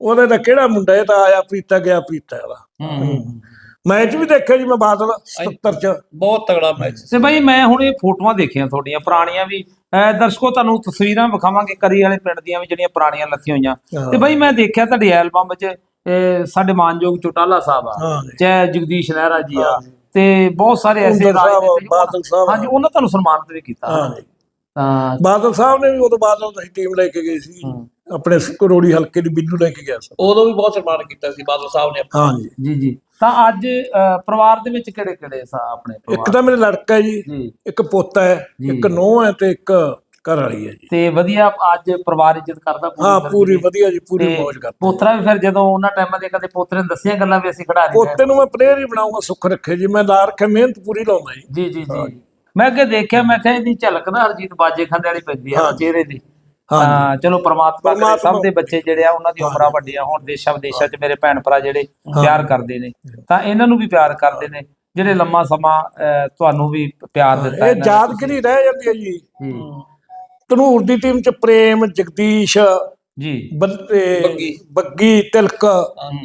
ਉਹਦਾ ਤਾਂ ਕਿਹੜਾ ਮੁੰਡਾ ਇਹ ਤਾਂ ਆਇਆ ਪ੍ਰੀਤਾ ਗਿਆ ਪ੍ਰੀਤਾ ਵਾਲਾ। ਹੂੰ। ਮੈਚ ਵੀ ਦੇਖਿਆ ਜੀ ਮੈਂ ਬਾਦਲ 77 ਚ। ਬਹੁਤ ਤਗੜਾ ਮੈਚ ਤੇ ਬਈ ਮੈਂ ਹੁਣ ਇਹ ਫੋਟੋਆਂ ਦੇਖੀਆਂ ਤੁਹਾਡੀਆਂ ਪੁਰਾਣੀਆਂ ਵੀ। ਅਹ ਦਰਸ਼ਕੋ ਤੁਹਾਨੂੰ ਤਸਵੀਰਾਂ ਵਿਖਾਵਾਂਗੇ ਕਰੀ ਵਾਲੇ ਪਿੰਡ ਦੀਆਂ ਵੀ ਜਿਹੜੀਆਂ ਪੁਰਾਣੀਆਂ ਲੱਥੀਆਂ ਹੋਈਆਂ। ਹਾਂ। ਤੇ ਬਈ ਮੈਂ ਦੇਖਿਆ ਤੁਹਾਡੀ ਐਲਬਮ ਵਿੱਚ ਇਹ ਸਾਡੇ ਮਾਨਯੋਗ ਚੋਟਾਲਾ ਸਾਹਿਬ ਆ। ਹਾਂ ਜੀ। ਜਗਦੀਸ਼ ਨਹਿਰਾ ਜੀ ਆ। ਹਾਂ। ਤੇ ਬਹੁਤ ਸਾਰੇ ਐਸੇ ਕੁੰਦਨ ਸਾਹਿਬ, ਰਾਜਨੀਤਿਕ- ਬਾਦਲ ਸਾਹਿਬ। ਹਾਂਜੀ ਉਹਨਾਂ ਤੁਹਾਨੂੰ ਸਨਮਾਨਿਤ ਵੀ ਕੀਤਾ। ਹਾਂ ਜੀ। ਤਾਂ ਬਾਦਲ ਸਾਹਿਬ ਨੇ ਵੀ ਉਦੋਂ ਬਾਦਲ ਦੀ ਟੀਮ ਲੈ ਕੇ ਗਏ ਸੀ। ਹੂੰ। ਆਪਣੇ ਕਰੋੜੀ ਹਲਕੇ ਦੀ ਬਿੱਲੂ ਲੈ ਕੇ ਗਿਆ ਸੀ। ਉਦੋਂ ਵੀ ਬਹੁਤ ਸਨਮਾਨ ਕੀਤਾ ਸੀ ਬਾਦਲ ਸਾਹਿਬ ਨੇ ਹਾਂ ਜੀ। ਜੀ ਜੀ। ਤਾਂ ਅੱਜ ਪਰਿਵਾਰ ਦੇ ਵਿੱਚ ਕਿਹੜੇ ਕਿਹੜੇ ਸਾ ਆਪਣੇ ਇੱਕ ਪਰਿਵਾਰ ਤਾਂ ਮੇਰੇ ਲੜਕਾ ਜੀ ਜੀ ਇੱਕ ਪੋਤਾ ਹੈ ਜੀ। ਇੱਕ ਨੂੰਹ ਹੈ ਤੇ ਇੱਕ ਘਰ ਵਾਲੀ ਹੈ ਜੀ ਤੇ ਵਧੀਆ ਅੱਜ ਪਰਿਵਾਰ ਇੱਜ਼ਤ ਕਰਦਾ ਹਾਂ ਤਰ੍ਹਾਂ ਪੂਰੀ ਦੀ। ਵਧੀਆ ਜੀ ਪੂਰੀ ਤੇ ਮੌਜ ਕਰਦਾ ਪੋਤਰਾ ਵੀ ਫਿਰ ਜਦੋਂ ਉਹਨਾਂ ਟਾਈਮਾਂ ਦੇ ਕਦੇ ਪੋਤਰੇ ਨੇ ਦੱਸੀਆਂ ਗੱਲਾਂ ਵੀ ਅਸੀਂ ਖਿਡਾਰੀ ਰਹੇ। ਪੋਤੇ ਨੂੰ ਮੈਂ ਪਲੇਅਰ ਹੀ ਬਣਾਉਂਗਾ ਸੁੱਖ ਰੱਖੇ ਜੀ ਮੈਂ ਲਾ ਰੱਖਿਆ ਮਿਹਨਤ ਪੂਰੀ ਲਾਉਂਦਾ ਜੀ ਜੀ ਜੀ ਜੀ ਮੈਂ ਅੱਗੇ ਦੇਖਿਆ ਮੈਂ ਕਿਹਾ ਇਹਦੀ ਝਲਕ ਨਾ ਹਰਜੀਤ ਬਾਜੇ ਖਾਨੇ ਵਾਲੀ ਪੈਂਦੀ ਹੈ ਨਾ ਹਾਂ। ਚਿਹਰੇ ਦੀ ਹਾਂ ਹਾਂ ਚਲੋ ਪ੍ਰਮਾਤਮਾ ਕਰੇ ਸਭ ਦੇ ਬੱਚੇ ਜਿਹੜੇ ਆ ਉਹਨਾਂ ਦੀ ਉਮਰਾਂ ਵੱਡੀਆਂ ਹੋਣ ਦੇਸ਼ਾਂ ਵਿਦੇਸ਼ਾਂ 'ਚ ਮੇਰੇ ਭੈਣ ਭਰਾ ਜਿਹੜੇ ਪਿਆਰ ਕਰਦੇ ਨੇ। ਤਾਂ ਇਹਨਾਂ ਨੂੰ ਵੀ ਪਿਆਰ ਕਰਦੇ ਨੇ ਜਿਹੜੇ ਲੰਮਾ ਸਮਾਂ ਅਹ, ਤੁਹਾਨੂੰ ਵੀ ਪਿਆਰ ਦਿੱਤਾ ਇਹ। ਯਾਦਗਰੀ ਰਹਿ ਜਾਂਦੀ ਹੈ ਜੀ? ਧਨੂਰ ਦੀ ਟੀਮ ਚ ਪ੍ਰੇਮ ਜਗਦੀਸ਼ ਜੀ। ਬੰਦੇ ਬੱਗੀ। ਬੱਗੀ ਤਿਲਕ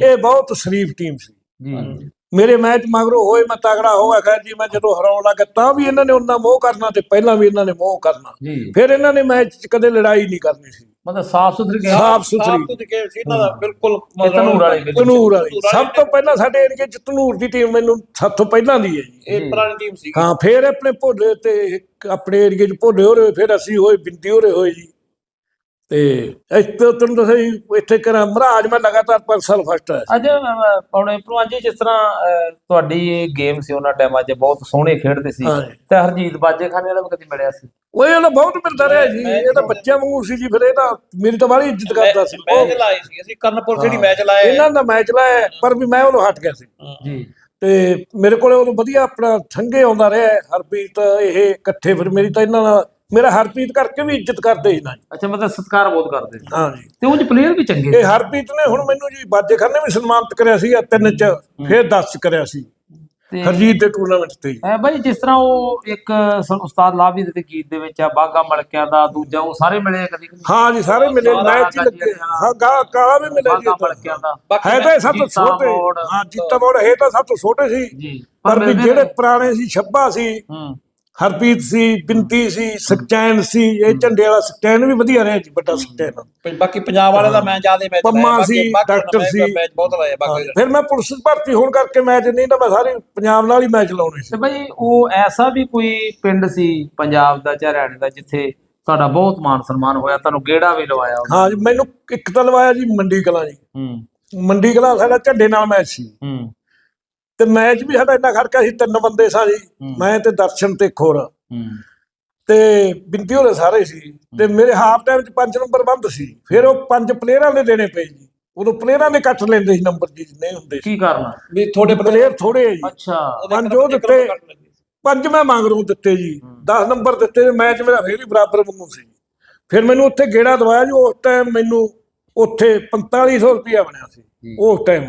ਇਹ ਬਹੁਤ ਸ਼ਰੀਫ ਟੀਮ ਸੀ। ਜੀ ਮੇਰੇ ਮੈਚ ਮਗਰੋਂ ਹੋਏ ਮੈਂ ਤਗੜਾ ਹੋਇਆ ਖੈਰ ਜੀ ਮੈਂ ਜਦੋਂ ਹਰਾਉਣ ਲੱਗਾ ਤਾਂ ਵੀ ਇਹਨਾਂ ਨੇ ਉਹਨਾਂ ਮੋਹ ਕਰਨਾ ਤੇ ਪਹਿਲਾਂ ਵੀ ਇਹਨਾਂ ਨੇ ਮੋਹ ਕਰਨਾ। ਜੀ। ਫਿਰ ਇਹਨਾਂ ਨੇ ਮੈਚ 'ਚ ਕਦੇ ਲੜਾਈ ਨਹੀਂ ਕਰਨੀ ਸੀ। ਮਤਲਬ ਸਾਫ਼ ਸੁਥਰੀ game ਸਾਫ਼ ਸੁਥਰੀ। ਸਾਫ਼ ਸੁਥਰੀ game ਸੀ ਇਹਨਾਂ ਦਾ ਬਿਲਕੁਲ ਧਨੂਰ ਵਾਲੀ ਬਿਲਕੁਲ। ਧਨੂਰ ਵਾਲੀ। ਸਭ ਤੋਂ ਪਹਿਲਾਂ ਸਾਡੇ ਏਰੀਏ 'ਚ ਧਨੂਰ ਦੀ ਟੀਮ ਮੈਨੂੰ ਸਭ ਤੋਂ ਪਹਿਲਾਂ ਦੀ ਹੈ ਜੀ। ਇਹ ਪੁਰਾਣੀ ਟੀਮ ਸੀ। ਹਾਂ ਫਿਰ ਆਪਣੇ ਭੋਲੇ ਤੇ ਇੱਕ ਆਪਣੇ ਏਰੀਏ 'ਚ ਭੋਲੇ ਹੋ ਰਹੇ ਫਿਰ ਅਸੀਂ ਹੋਏ ਬਿੰਦੀ ਹੋ ਰਹੇ ਹੋਏ ਜੀ। ਤੇ ਇੱਥੇ ਤੁਹਾਨੂੰ ਦੱਸਿਆ ਜੀ ਇੱਥੇ ਕਰਾਂ ਮਹਾਰਾਜ ਮੈਂ ਲਗਾਤਾਰ 5 ਸਾਲ ਫਸਟ ਆਇਆ ਅੱਜ ਪੌਣੇ ਭਲਵਾਨ ਜੀ ਜਿਸ ਤਰ੍ਹਾਂ ਅਹ, ਤੁਹਾਡੀ ਇਹ ਗੇਮ ਸੀ ਉਹਨਾਂ ਟਾਈਮਾਂ 'ਚ ਬਹੁਤ ਸੋਹਣੇ ਖੇਡਦੇ ਸੀ। ਹਾਂ ਜੀ। ਤੇ ਹਰਜੀਤ ਬਾਜੇ ਖਾਨੇ ਵਾਲਾ ਵੀ ਕਦੀ ਮਿਲਿਆ ਸੀ? ਉਹ ਇਹਨਾਂ ਬਹੁਤ ਮਿਲਦਾ ਰਿਹਾ ਜੀ ਇਹ ਤਾਂ ਬੱਚਿਆਂ ਵਾਂਗੂ ਸੀ ਜੀ ਫਿਰ ਇਹ ਤਾਂ ਮੇਰੀ ਤਾਂ ਬੜੀ ਇੱਜ਼ਤ ਕਰਦਾ ਸੀ। ਮੈਚ ਲਾਏ ਸੀ ਅਸੀਂ ਕਰਨਪੁਰ ਜਿਹੜੀ ਮੈਚ ਲਾਏ ਇਹਨਾਂ ਦਾ ਮੈਚ ਲਾਇਆ ਪਰ ਵੀ ਮੈਂ ਉਹਨੂੰ ਹਟ ਗਿਆ ਸੀ। ਜੀ। ਤੇ ਮੇਰੇ ਕੋਲੇ ਉਦੋਂ ਵਧੀਆ ਆਪਣਾ ਸੰਘੇ ਆਉਂਦਾ ਰਿਹਾ ਹਰਪ੍ਰੀਤ ਇਹ ਇਕੱਠੇ ਫਿਰ ਮੇਰੀ ਤਾਂ ਇਹਨਾਂ ਨਾਲ ਮੇਰਾ ਹਰਪ੍ਰੀਤ ਕਰਕੇ ਵੀ ਇੱਜ਼ਤ ਕਰਦੇ ਸੀ ਨਾ ਜੀ। ਅੱਛਾ ਮਤਲਬ ਸਤਿਕਾਰ ਬਹੁਤ ਕਰਦੇ ਸੀ। ਹਾਂ ਜੀ। ਤੇ ਉਂਝ ਪਲੇਅਰ ਵੀ ਚੰਗੇ ਇਹ ਹਰਪ੍ਰੀਤ ਨੇ ਹੁਣ ਮੈਨੂੰ ਜੀ ਬਾਜੇਖਾਨੇ ਵੀ ਸਨਮਾਨਿਤ ਕਰਿਆ ਸੀ ਤਿੰਨ ਚ ਫਿਰ 10 ਚ ਕਰਿਆ ਸੀ। ਤੇ ਹਰਜੀਤ ਦੇ ਟੂਰਨਾਮੈਂਟ ਤੇ ਜੀ। ਐ ਬਾਈ ਜਿਸ ਤਰ੍ਹਾਂ ਉਹ ਇੱਕ ਸ- ਉਸਤਾਦ ਲਾਭੀ ਦੇ ਗੀਤ ਦੇ ਵਿੱਚ ਆ ਬਾਗਾ ਮਲਕਿਆਂ ਦਾ ਦੂਜਾ ਉਹ ਸਾਰੇ ਮਿਲੇ ਆ ਕਦੀ ਹਾਂ ਜੀ ਸਾਰੇ ਮਿਲੇ ਮੈਚ ਹੀ ਲੱਗੇ ਹਾਂ ਗਾ ਕਾਲਾ ਵੀ ਮਿਲਿਆ ਜੀ ਬਾਗਾ ਉੱਥੇ। ਮਲਕਿਆਂ ਦਾ। ਹੈ ਤਾਂ ਇਹ ਸਭ ਤੋਂ ਜੀਤਾ ਛੋਟੇ। ਮੋੜ। ਹਾਂ ਜੀਤਾ ਮੋੜ ਇਹ ਤਾਂ ਸਭ ਤੋਂ ਛੋਟੇ ਸੀ। ਜੀ। ਪਰ ਵੀ ਜਿਹੜੇ। ਪੁਰਾਣੇ ਸੀ ਛੱਬਾ ਸੀ ਹੂੰ। ਹਰਪ੍ਰੀਤ ਸੀ ਬਿੰਤੀ ਸੀ ਸਕਚੈਨ ਸੀ ਇਹ ਝੰਡੇ ਵਾਲਾ ਸਕਚੈਨ ਵੀ ਵਧੀਆ ਰਿਹਾ ਜੀ ਵੱਡਾ ਸਕਚੈਨ। ਪ- ਬਾਕੀ ਪੰਜਾਬ ਵਾਲੇ ਦਾ ਮੈਂ ਜ਼ਿਆਦਾ ਮੈਚ ਪੰਮਾ ਸੀ, ਡਾਕਟਰ ਸੀ। ਮੈਚ ਬਹੁਤ ਲਾਇਆ ਬਾਕੀ ਫਿਰ ਮੈਂ ਪੁਲਿਸ ਭਰਤੀ ਹੋਣ ਕਰਕੇ ਮੈਚ ਨਹੀਂ ਤਾਂ ਮੈਂ ਸਾਰੇ ਪੰਜਾਬ ਨਾਲ ਹੀ ਮੈਚ ਲਾਉਣੇ ਸੀ। ਤੇ ਬਈ ਉਹ ਐਸਾ ਵੀ ਕੋਈ ਪਿੰਡ ਸੀ ਪੰਜਾਬ ਦਾ ਜਾਂ ਹਰਿਆਣੇ ਦਾ ਜਿੱਥੇ ਤੁਹਾਡਾ ਬਹੁਤ ਮਾਨ ਸਨਮਾਨ ਹੋਇਆ ਤੁਹਾਨੂੰ ਗੇੜਾ ਵੀ ਲਵਾਇਆ ਉਹਨੇ। ਹਾਂ ਜੀ ਮੈਨੂੰ ਇੱਕ ਤਾਂ ਲਵਾਇਆ ਜੀ ਮੰਡੀ ਕਲਾਂ ਜੀ। ਹੂੰ। ਮੰਡੀ ਕਲਾਂ ਸਾਡਾ ਝੰਡੇ ਨਾਲ ਮੈਚ ਸੀ। ਹੂੰ। ਤੇ ਮੈਚ ਵੀ ਸਾਡਾ ਇੰਨਾ ਖੜਕਾ ਸੀ ਤਿੰਨ ਬੰਦੇ ਸਾਂ ਜੀ ਹੂੰ। ਮੈਂ ਤੇ ਦਰਸ਼ਨ ਤੇ ਖੋਰ ਹੂੰ। ਤੇ ਬਿੰਦੀ ਹੋਰੇ ਸਾਰੇ ਸੀ। ਤੇ ਮੇਰੇ ਹਾਫ ਟਾਈਮ ਚ ਪੰਜ ਨੰਬਰ ਬੰਦ ਸੀ। ਫਿਰ ਉਹ ਪੰਜ ਪਲੇਅਰਾਂ ਦੇ ਦੇਣੇ ਪਏ ਜੀ। ਉਦੋਂ ਪਲੇਅਰਾਂ ਦੇ ਕੱਟ ਲੈਂਦੇ ਸੀ ਨੰਬਰ ਜੀ ਨਹੀਂ ਹੁੰਦੇ ਸੀ। ਕੀ ਕਰਨਾ? ਵੀ ਥੋੜੇ ਪਲੇਅਰ ਥੋੜੇ ਆ ਜੀ। ਅੱਛਾ। ਪੰਜ ਉਹ ਦਿੱਤੇ। ਪੰਜ ਮੈਂ ਮੰਗਰੋਂ ਦਿੱਤੇ ਜੀ। 10 ਨੰਬਰ ਦਿੱਤੇ ਤੇ ਮੈਚ ਮੇਰਾ ਫੇਰ ਵੀ ਬਰਾਬਰ ਵਾਂਗੂ ਸੀ। ਫਿਰ ਮੈਨੂੰ ਉੱਥੇ ਗੇੜਾ ਦਵਾਇਆ ਜੀ ਉਸ ਟਾਈਮ ਮੈਨੂੰ ਉੱਥੇ 4500 ਰੁਪਇਆ ਬਣਿਆ ਸੀ। ਉਸ ਟਾਈਮ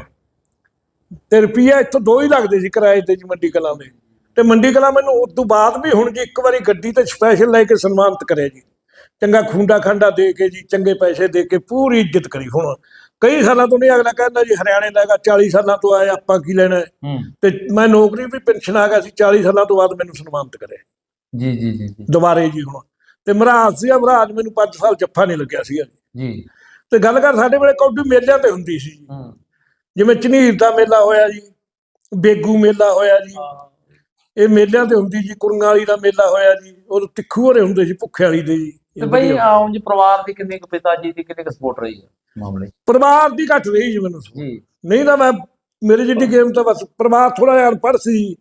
ਤੇ ਰੁਪਈਆ ਇੱਥੋਂ ਦੋ ਹੀ ਲੱਗਦੇ ਸੀ ਕਿਰਾਏ ਤੇ ਜੀ ਮੰਡੀ ਕਲਾਂ ਦੇ। ਤੇ ਮੰਡੀ ਕਲਾਂ ਮੈਨੂੰ ਉਸ ਤੋਂ ਬਾਅਦ ਵੀ ਹੁਣ ਜੀ ਇੱਕ ਵਾਰੀ ਗੱਡੀ ਤੇ ਸਪੈਸ਼ਲ ਲੈ ਕੇ ਸਨਮਾਨਿਤ ਕਰਿਆ ਜੀ। ਚੰਗਾ ਖੁੰਡਾ ਖਾਂਡਾ ਦੇ ਕੇ ਜੀ ਚੰਗੇ ਪੈਸੇ ਦੇ ਕੇ ਪੂਰੀ ਇੱਜ਼ਤ ਕਰੀ। ਹੁਣ ਕਈ ਸਾਲਾਂ ਤੋਂ ਨਹੀਂ ਅਗਲਾ ਕਹਿੰਦਾ ਜੀ ਹਰਿਆਣੇ ਲੈਗਾ 40 ਸਾਲਾਂ ਤੋਂ ਆਏ ਆਪਾਂ ਕੀ ਲੈਣਾ ਹੈ? ਤੇ ਮੈਂ ਨੌਕਰੀ ਵੀ ਪੈਨਸ਼ਨ ਆ ਗਿਆ ਸੀ 40 ਸਾਲਾਂ ਤੋਂ ਬਾਅਦ ਮੈਨੂੰ ਸਨਮਾਨਿਤ ਕਰਿਆ। ਜੀ ਜੀ ਜੀ ਜੀ। ਦੁਬਾਰੇ ਜੀ ਹੁਣ। ਤੇ ਮਹਾਰਾਜ ਸੀਗਾ ਮਹਾਰਾਜ ਮੈਨੂੰ 5 ਸਾਲ ਜੱਫਾ ਨਹੀਂ ਲੱਗਿਆ ਸੀਗਾ ਜੀ। ਜੀ। ਤੇ ਗੱਲ ਕਰ ਸਾਡੇ ਵੇਲੇ ਕੌਡੀ ਮੇਲਿਆਂ ਤੇ ਹੁੰਦੀ ਸੀ ਜੀ। ਹੂੰ। ਜਿਵੇਂ ਝਨੀਰ ਦਾ ਮੇਲਾ ਹੋਇਆ ਜੀ ਬੇਗੂ ਮੇਲਾ ਹੋਇਆ ਜੀ। ਇਹ ਮੇਲਿਆਂ ਤੇ ਹੁੰਦੀ ਜੀ ਕੁਰੰਗਾਂ ਵਾਲੀ ਦਾ ਮੇਲਾ ਹੋਇਆ ਜੀ ਉਹ ਤਿੱਖੂ ਹੋਰੇ ਹੁੰਦੇ ਸੀ ਭੁੱਖੇ ਵਾਲੀ ਦੇ ਜੀ। ਤੇ ਬਈ। ਆਉਂਜ ਪਰਿਵਾਰ ਦੀ ਕਿੰਨੀ ਕੁ ਪਿਤਾ ਜੀ ਦੀ ਕਿੰਨੀ ਕੁ ਸਪੋਰਟ ਰਹੀ ਹੈ ਮਾਮਲੇ? ਪਰਿਵਾਰ ਦੀ ਘੱਟ ਰਹੀ ਜੀ ਮੈਨੂੰ। ਜੀ। ਨਹੀਂ ਤਾਂ ਮੈਂ ਮੇਰੀ ਜਿੱਡੀ ਗੇਮ ਤਾਂ ਬਸ ਪਰਿਵਾਰ ਥੋੜਾ ਜਿਹਾ ਅਨਪੜ੍ਹ ਸੀ।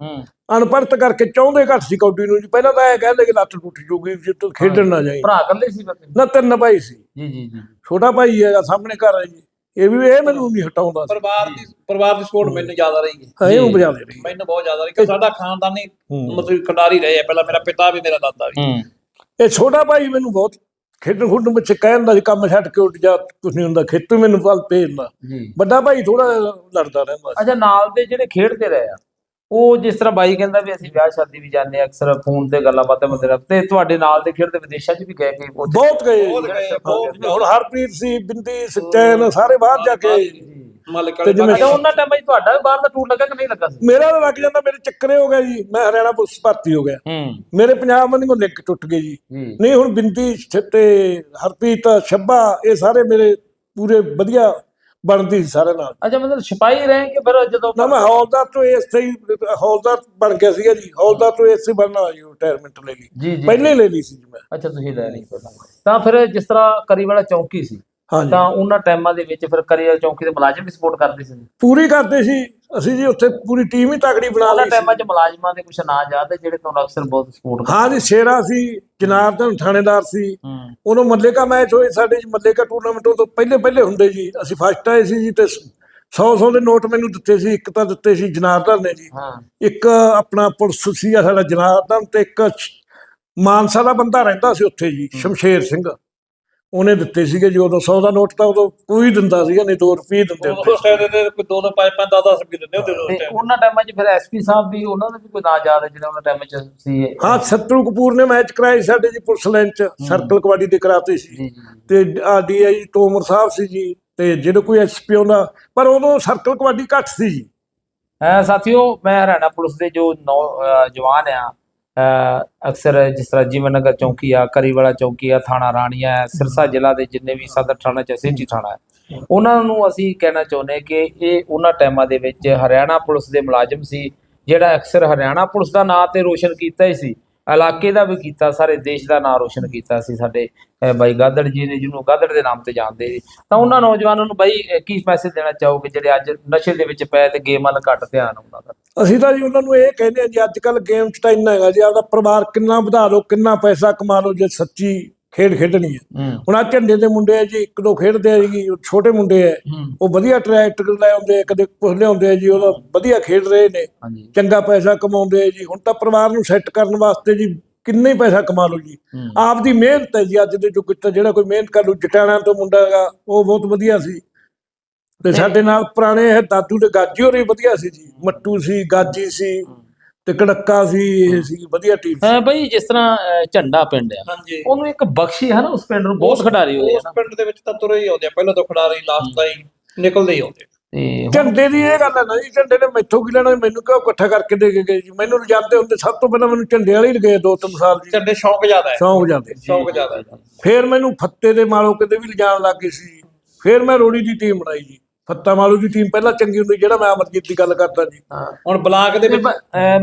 ਅਨਪੜ੍ਹਤ ਕਰਕੇ ਚਾਹੁੰਦੇ ਘੱਟ ਸੀ ਕੌਡੀ ਨੂੰ ਜੀ। ਪਹਿਲਾਂ ਤਾਂ ਇਹ ਕਹਿੰਦੇ ਕਿ ਲੱਤ ਟੁੱਟ ਜੂਗੀ ਜੇ ਤੂੰ ਖੇਡਣ ਨਾ ਜਾਈਂ। ਭਰਾ ਇਕੱਲੇ ਸੀ ਬੱਤੇ ਨਾ ਤਿੰਨ ਭਾਈ ਸੀ। ਜੀ ਜੀ ਜੀ। ਛੋਟਾ ਭਾਈ ਹੈਗਾ ਸਾਹਮਣੇ ਘਰ ਹੈ ਜੀ। ਇਹ ਵੀ ਇਹ ਮੈਨੂੰ ਨਹੀਂ ਹਟਾਉਂਦਾ। ਸੀ ਪਰਿਵਾਰ ਦੀ ਪਰਿਵਾਰ ਦੀ ਸਪੋਰਟ ਮੈਨੂੰ ਜ਼ਿਆਦਾ ਰਹੀ ਹੈ ਹਾਂ, ਇਹਨੂੰ ਬਜਾ ਦੇ ਰਹੀ ਮੈਨੂੰ ਬਹੁਤ ਜ਼ਿਆਦਾ ਰਹੀ ਕਿ ਸਾਡਾ ਖਾਨਦਾਨੀ ਹੂੰ। ਮਤਲਬ ਖਿਡਾਰੀ ਰਹੇ ਆ। ਪਹਿਲਾਂ ਮੇਰਾ ਪਿਤਾ ਵੀ ਮੇਰਾ ਦਾਦਾ ਵੀ। ਹੂੰ। ਇਹ ਛੋਟਾ ਭਾਈ ਮੈਨੂੰ ਬਹੁਤ ਖੇਡਣ ਖੁੱਡਣ ਵਿੱਚ ਕਹਿੰਦਾ ਸੀ ਕੰਮ ਛੱਡ ਕੇ ਉੱਠ ਜਾ ਕੁਝ ਨਹੀਂ ਹੁੰਦਾ। ਖੇਤੋਂ ਮੈਨੂੰ ਵੱਲ ਭੇਜਦਾ। ਵੱਡਾ ਭਾਈ ਥੋੜਾ ਲੜਦਾ ਰਹਿੰਦਾ। ਸੀ। ਅੱਛਾ ਨਾਲ ਦੇ ਜਿਹੜੇ ਖੇਡਦੇ ਰਹੇ ਆ? ਉਹ ਜਿਸ ਤਰ੍ਹਾਂ ਬਾਈ ਕਹਿੰਦਾ ਵੀ ਅਸੀਂ ਵਿਆਹ ਸ਼ਾਦੀ ਵੀ ਜਾਂਦੇ ਆ ਅਕਸਰ ਫੋਨ ਤੇ ਗੱਲਾਂ ਬਾਤਾਂ ਹੁੰਦੇ ਰਹਿੰਦੇ ਤੇ ਤੁਹਾਡੇ ਨਾਲ ਦੇ ਖੇਡਦੇ ਵਿਦੇਸ਼ਾਂ 'ਚ ਵੀ ਗਏ ਕਿ ਬਹੁਤ ਗਏ। ਬਹੁਤ ਗਏ, ਬਹੁਤ ਹੁਣ ਹਰਪ੍ਰੀਤ ਸੀ ਬਿੰਦੀ ਸਚੈਨ ਸਾਰੇ ਬਾਹਰ ਜਾ ਕੇ ਮਲਿਕ ਤੇ ਵਾਲੇ ਜਿਵੇਂ- ਉਹਨਾਂ ਟਾਈਮ 'ਚ ਤੁਹਾਡਾ ਵੀ ਬਾਹਰ ਦਾ ਟੂਰ ਲੱਗਾ ਕਿ ਨਹੀਂ ਲੱਗਾ? ਸੀ ਮੇਰਾ ਤਾਂ ਲੱਗ ਜਾਂਦਾ ਮੇਰੇ ਚੱਕਰੇ ਹੋ ਗਿਆ ਜੀ ਮੈਂ ਹਰਿਆਣਾ ਪੁਲਿਸ ਭਰਤੀ ਹੋ ਗਿਆ। ਹੂੰ। ਮੇਰੇ ਪੰਜਾਬ ਮੰਨੀ ਕੋ ਲਿੰਕ ਟੁੱਟ ਗਏ ਜੀ। ਨਹੀਂ ਹੁਣ ਬਿੰਦੀ ਤੇ ਹਰਪ੍ਰੀਤ ਛੱਬਾ ਇਹ ਸਾਰੇ ਮੇਰੇ ਪੂਰੇ ਵਧੀਆ ਬਣਦੀ ਸੀ ਸਾਰੇ ਨਾਲ। ਅੱਛਾ ਮਤਲਬ ਸਿਪਾਹੀ ਰਹੇ ਕਿ ਫਿਰ ਜਦੋਂ ਨਾ ਮੈਂ ਹੌਲਦਾਰ ਤੋਂ ਇਸੇ ਹੀ ਹੌਲਦਾਰ ਬਣ ਗਿਆ ਸੀਗਾ ਜੀ। ਹੌਲਦਾਰ ਤੋਂ ਇਸੇ ਬਣਨਾ ਜੀ ਰਿਟਾਇਰਮੈਂਟ ਲੈ ਲਈ। ਜੀ ਜੀ ਪਹਿਲੇ ਲੈ ਲਈ ਸੀ ਜੀ ਮੈਂ। ਅੱਛਾ ਤੁਸੀਂ ਲੈ ਲਈ ਪਹਿਲਾਂ। ਤਾਂ ਫਿਰ ਜਿਸ ਤਰ੍ਹਾਂ ਕਰੀ ਵਾਲਾ ਚੌਂਕੀ ਸੀ। ਹਾਂਜੀ। ਤਾਂ ਉਹਨਾਂ ਟਾਈਮਾਂ ਦੇ ਵਿੱਚ ਫਿਰ ਕਰੀ ਵਾਲਾ ਚੌਂਕੀ ਦੇ ਮੁਲਾਜ਼ਮ ਵੀ ਸਪੋਰਟ ਕਰਦੇ ਸੀ। ਪੂਰੀ ਕਰਦੇ ਸੀ। ਅਸੀਂ ਜੀ ਉੱਥੇ ਪੂਰੀ ਟੀਮ ਹੀ ਤਕੜੀ ਬਣਾ ਉਹਨਾਂ ਲਈ ਟਾਈਮਾਂ 'ਚ ਮੁਲਾਜ਼ਮਾਂ ਦੇ ਕੁਝ ਨਾਂ ਯਾਦ ਹੈ ਜਿਹੜੇ ਤੁਹਾਨੂੰ ਅਕਸਰ ਬਹੁਤ ਸਪੋਰਟ ਹਾਂ ਜੀ ਸ਼ੇਰਾ ਸੀ ਜਨਾਰਦਨ ਥਾਣੇਦਾਰ ਸੀ। ਹੂੰ। ਉਦੋਂ ਮੱਲੇਕਾ ਮੈਚ ਹੋਏ ਸਾਡੇ ਜੀ ਮੱਲੇਕਾ ਟੂਰਨਾਮੈਂਟ ਤੋਂ ਪਹਿਲੇ ਪਹਿਲੇ ਹੁੰਦੇ ਜੀ। ਅਸੀਂ ਫਸਟ ਆਏ ਸੀ ਜੀ ਤੇ 100 100 ਦੇ ਨੋਟ ਮੈਨੂੰ ਦਿੱਤੇ ਸੀ ਇੱਕ ਤਾਂ ਦਿੱਤੇ ਸੀ ਜਨਾਰਦਨ ਨੇ ਜੀ। ਹਾਂ। ਇੱਕ ਆਪਣਾ ਪੁਲਿਸ ਸੀ ਸਾਡਾ ਜਨਾਰਦਨ ਤੇ ਇੱਕ ਸ਼- ਮਾਨਸਾ ਦਾ ਬੰਦਾ ਰਹਿੰਦਾ ਸੀ ਉੱਥੇ ਜੀ ਸ਼ਮਸ਼ੇਰ ਸਿੰਘ। ਉਹਨੇ ਦਿੱਤੇ ਸੀਗੇ ਜੀ ਉਦੋਂ 100 ਦਾ ਨੋਟ ਤਾਂ ਉਦੋਂ ਕੋਈ ਦਿੰਦਾ ਸੀਗਾ ਨਹੀਂ 2 ਰੁਪਏ ਦਿੰਦੇ ਹੁੰਦੇ ਉਸ ਟਾਈਮ ਦੇ ਕੋਈ ਦੋ ਦੋ ਪੰਜ ਪੰਜ 10 10 ਰੁਪਏ ਦਿੰਦੇ ਹੁੰਦੇ ਉਸ ਟਾਈਮ ਉਹਨਾਂ ਟਾਈਮਾਂ 'ਚ ਫਿਰ ਐਸਪੀ ਸਾਹਿਬ ਵੀ ਉਹਨਾਂ ਦਾ ਵੀ ਕੋਈ ਨਾਂ ਯਾਦ ਹੈ ਜਿਹੜਾ ਉਹਨਾਂ ਟਾਈਮ 'ਚ ਸੀ? ਹਾਂ ਸਤਰੂ ਕਪੂਰ ਨੇ ਮੈਚ ਕਰਾਏ ਸਾਡੇ ਜੀ ਪੁਲਿਸ ਲਾਈਨ ਚ ਸਰਕਲ ਕਬੱਡੀ ਦੇ ਕਰਾਤੇ ਸੀ। ਤੇ ਆ ਡੀਆਈ ਤੋਮਰ ਸਾਹਿਬ ਸੀ ਜੀ ਤੇ ਜਿਹੜੇ ਕੋਈ ਐਸਪੀ ਆਉਂਦਾ ਪਰ ਉਦੋਂ ਸਰਕਲ ਕਬੱਡੀ ਘੱਟ ਸੀ ਜੀ। ਸਾਥੀਓ ਮੈਂ ਹਰਿਆਣਾ ਪੁਲਿਸ ਦੇ ਜੋ ਨੌ ਜਵਾਨ ਆ ਅਕਸਰ ਜਿਸ ਤਰ੍ਹਾਂ ਜੀਵਨ ਨਗਰ ਚੌਂਕੀ ਆ, ਕਰੀਵਾਲਾ ਚੌਂਕੀ ਆ, ਥਾਣਾ ਰਾਣੀਆ ਹੈ ਸਿਰਸਾ ਜ਼ਿਲ੍ਹਾ ਦੇ ਜਿੰਨੇ ਵੀ ਸਦਰ ਥਾਣਾ ਚ ਸਿੰਜੀ ਥਾਣਾ ਹੈ ਉਹਨਾਂ ਨੂੰ ਅਸੀਂ ਕਹਿਣਾ ਚਾਹੁੰਦੇ ਕਿ ਇਹ ਉਹਨਾਂ ਟਾਈਮਾਂ ਦੇ ਵਿੱਚ ਹਰਿਆਣਾ ਪੁਲਿਸ ਦੇ ਮੁਲਾਜ਼ਮ ਸੀ, ਜਿਹੜਾ ਅਕਸਰ ਹਰਿਆਣਾ ਪੁਲਿਸ ਦਾ ਨਾਂ ਤੇ ਰੋਸ਼ਨ ਕੀਤਾ ਹੀ ਸੀ। ਇਲਾਕੇ ਦਾ ਵੀ ਕੀਤਾ ਸਾਰੇ ਦੇਸ਼ ਦਾ ਨਾਂ ਰੋਸ਼ਨ ਕੀਤਾ ਸੀ ਸਾਡੇ ਬਾਈ ਗਾਦੜ ਜੀ ਨੇ ਜਿਹਨੂੰ ਗਾਦੜ ਦੇ ਨਾਮ ਤੇ ਜਾਣਦੇ ਸੀ। ਤਾਂ ਉਹਨਾਂ ਨੌਜਵਾਨਾਂ ਨੂੰ ਬਾਈ ਕੀ ਮੈਸੇਜ ਦੇਣਾ ਚਾਹੋਗੇ ਜਿਹੜੇ ਅੱਜ ਨਸ਼ੇ ਦੇ ਵਿੱਚ ਪਏ ਤੇ ਗੇਮ ਵੱਲ ਘੱਟ ਧਿਆਨ ਉਹਨਾਂ ਦਾ? ਅਸੀਂ ਤਾਂ ਜੀ ਉਹਨਾਂ ਨੂੰ ਇਹ ਕਹਿੰਦੇ ਆ ਜੀ ਅੱਜ ਕੱਲ ਗੇਮ ਚ ਤਾਂ ਇੰਨਾ ਹੈਗਾ ਜੀ ਆਪਦਾ ਪਰਿਵਾਰ ਕਿੰਨਾ ਵਧਾ ਲਓ ਕਿੰਨਾ ਪੈਸਾ ਕਮਾ ਲਓ ਜੇ ਸੱਚੀ ਖੇਡ ਖੇਡਣੀ ਹੈ। ਹੂੰ। ਹੁਣ ਆ ਝੰਡੇ ਦੇ ਮੁੰਡੇ ਆ ਜੀ ਇੱਕ ਦੋ ਖੇਡਦੇ ਆ ਜੀ ਛੋਟੇ ਮੁੰਡੇ ਆ। ਹੂੰ। ਉਹ ਵਧੀਆ ਟਰੈਕਟਰ ਲੈ ਆਉਂਦੇ ਆ ਕਦੇ ਕੁਝ ਲਿਆਉਂਦੇ ਆ ਜੀ ਉਹਦਾ ਵਧੀਆ ਖੇਡ ਰਹੇ ਨੇ। ਚੰਗਾ ਪੈਸਾ ਕਮਾਉਂਦੇ ਆ ਜੀ। ਹੁਣ ਤਾਂ ਪਰਿਵਾਰ ਨੂੰ ਸੈੱਟ ਕਰਨ ਵਾਸਤੇ ਜੀ ਕਿੰਨੇ ਪੈਸਾ ਕਮਾ ਲਓ ਜੀ। ਹੂੰ। ਆਪ ਦੀ ਮਿਹਨਤ ਹੈ ਜੀ ਅੱਜ ਦੇ ਯੁੱਗ 'ਚ ਜਿਹੜਾ ਕੋਈ ਮਿਹਨਤ ਕਰ ਲੂ ਜਟਾਣਾ ਤੋਂ ਮੁੰਡਾ ਹੈਗਾ ਉਹ ਬਹੁਤ ਵਧੀਆ ਸੀ। ਤੇ ਸਾਡੇ ਨਾਲ ਪੁਰਾਣੇ ਇਹ ਦਾਦੂ ਦੇ ਗਾਜੀ ਹੋਰੀ ਵਧੀਆ ਸੀ ਜੀ। ਮੱਟੂ ਸੀ ਗਾਜੀ ਸੀ। ਤੇ ਕੜੱਕਾ ਸੀ ਇਹ ਸੀ ਵਧੀਆ ਟੀਮ ਸੀ। ਅਹ ਬਾਈ ਜਿਸ ਤਰ੍ਹਾਂ ਅਹ ਝੰਡਾ ਪਿੰਡ ਆ। ਹਾਂਜੀ। ਉਹਨੂੰ ਇੱਕ ਬਖਸ਼ੀ ਹੈ ਨਾ ਉਸ ਪਿੰਡ ਨੂੰ ਬਹੁਤ ਖਿਡਾਰੀ ਹੋਏ ਆ ਉਸ ਨਾ। ਪਿੰਡ ਦੇ ਵਿੱਚ ਤਾਂ ਤੁਰੇ ਹੀ ਆਉਂਦੇ ਆ। ਪਹਿਲਾਂ ਤੋਂ ਖਿਡਾਰੀ ਲਾਸਟ ਤਾਈਂ ਨਿਕਲਦੇ ਹੀ ਆਉਂਦੇ ਤੇ ਹੁਣ- ਝੰਡੇ ਦੀ ਇਹ ਗੱਲ ਹੈ ਨਾ ਜੀ ਝੰਡੇ ਨੇ ਮੈਥੋਂ ਕੀ ਲੈਣਾ ਮੈਨੂੰ ਕਿਉਂ ਇਕੱਠਾ ਕਰਕੇ ਦੇ ਕੇ ਗਏ ਜੀ? ਮੈਨੂੰ ਲਿਜਾਂਦੇ ਹੁੰਦੇ ਸਭ ਤੋਂ ਪਹਿਲਾਂ ਮੈਨੂੰ ਝੰਡੇ ਵਾਲੇ ਹੀ ਲਗਏ ਦੋ ਤਿੰਨ ਸਾਲ ਜੀ। ਝੰਡੇ ਸ਼ੌਂਕ ਜ਼ਿਆਦਾ ਹੈ। ਸੌਂਕ ਜਾਂਦੇ ਸ਼ੌਂਕ ਜ਼ਿਆਦਾ ਹੈ। ਫੇਰ ਮੈਨੂੰ ਫੱਤੇ ਦੇ ਮਾਲੋ ਕਿਤੇ ਵੀ ਲਿਜਾਣ ਲੱਗ ਗਏ ਸੀ ਫੇਰ ਮੈਂ ਰੋੜੀ ਦੀ ਟੀਮ ਬਣਾਈ ਜੀ। ਫੱਤਾ ਮਾਲੂ ਦੀ ਟੀਮ ਪਹਿਲਾਂ ਚੰਗੀ ਹੁੰਦੀ ਜਿਹੜਾ ਮੈਂ ਅਮਰਜੀਤ ਦੀ ਗੱਲ ਕਰਦਾ ਜੀ। ਹਾਂ। ਹੁਣ ਬਲਾਕ ਦੇ ਤੇ ਵਿੱਚ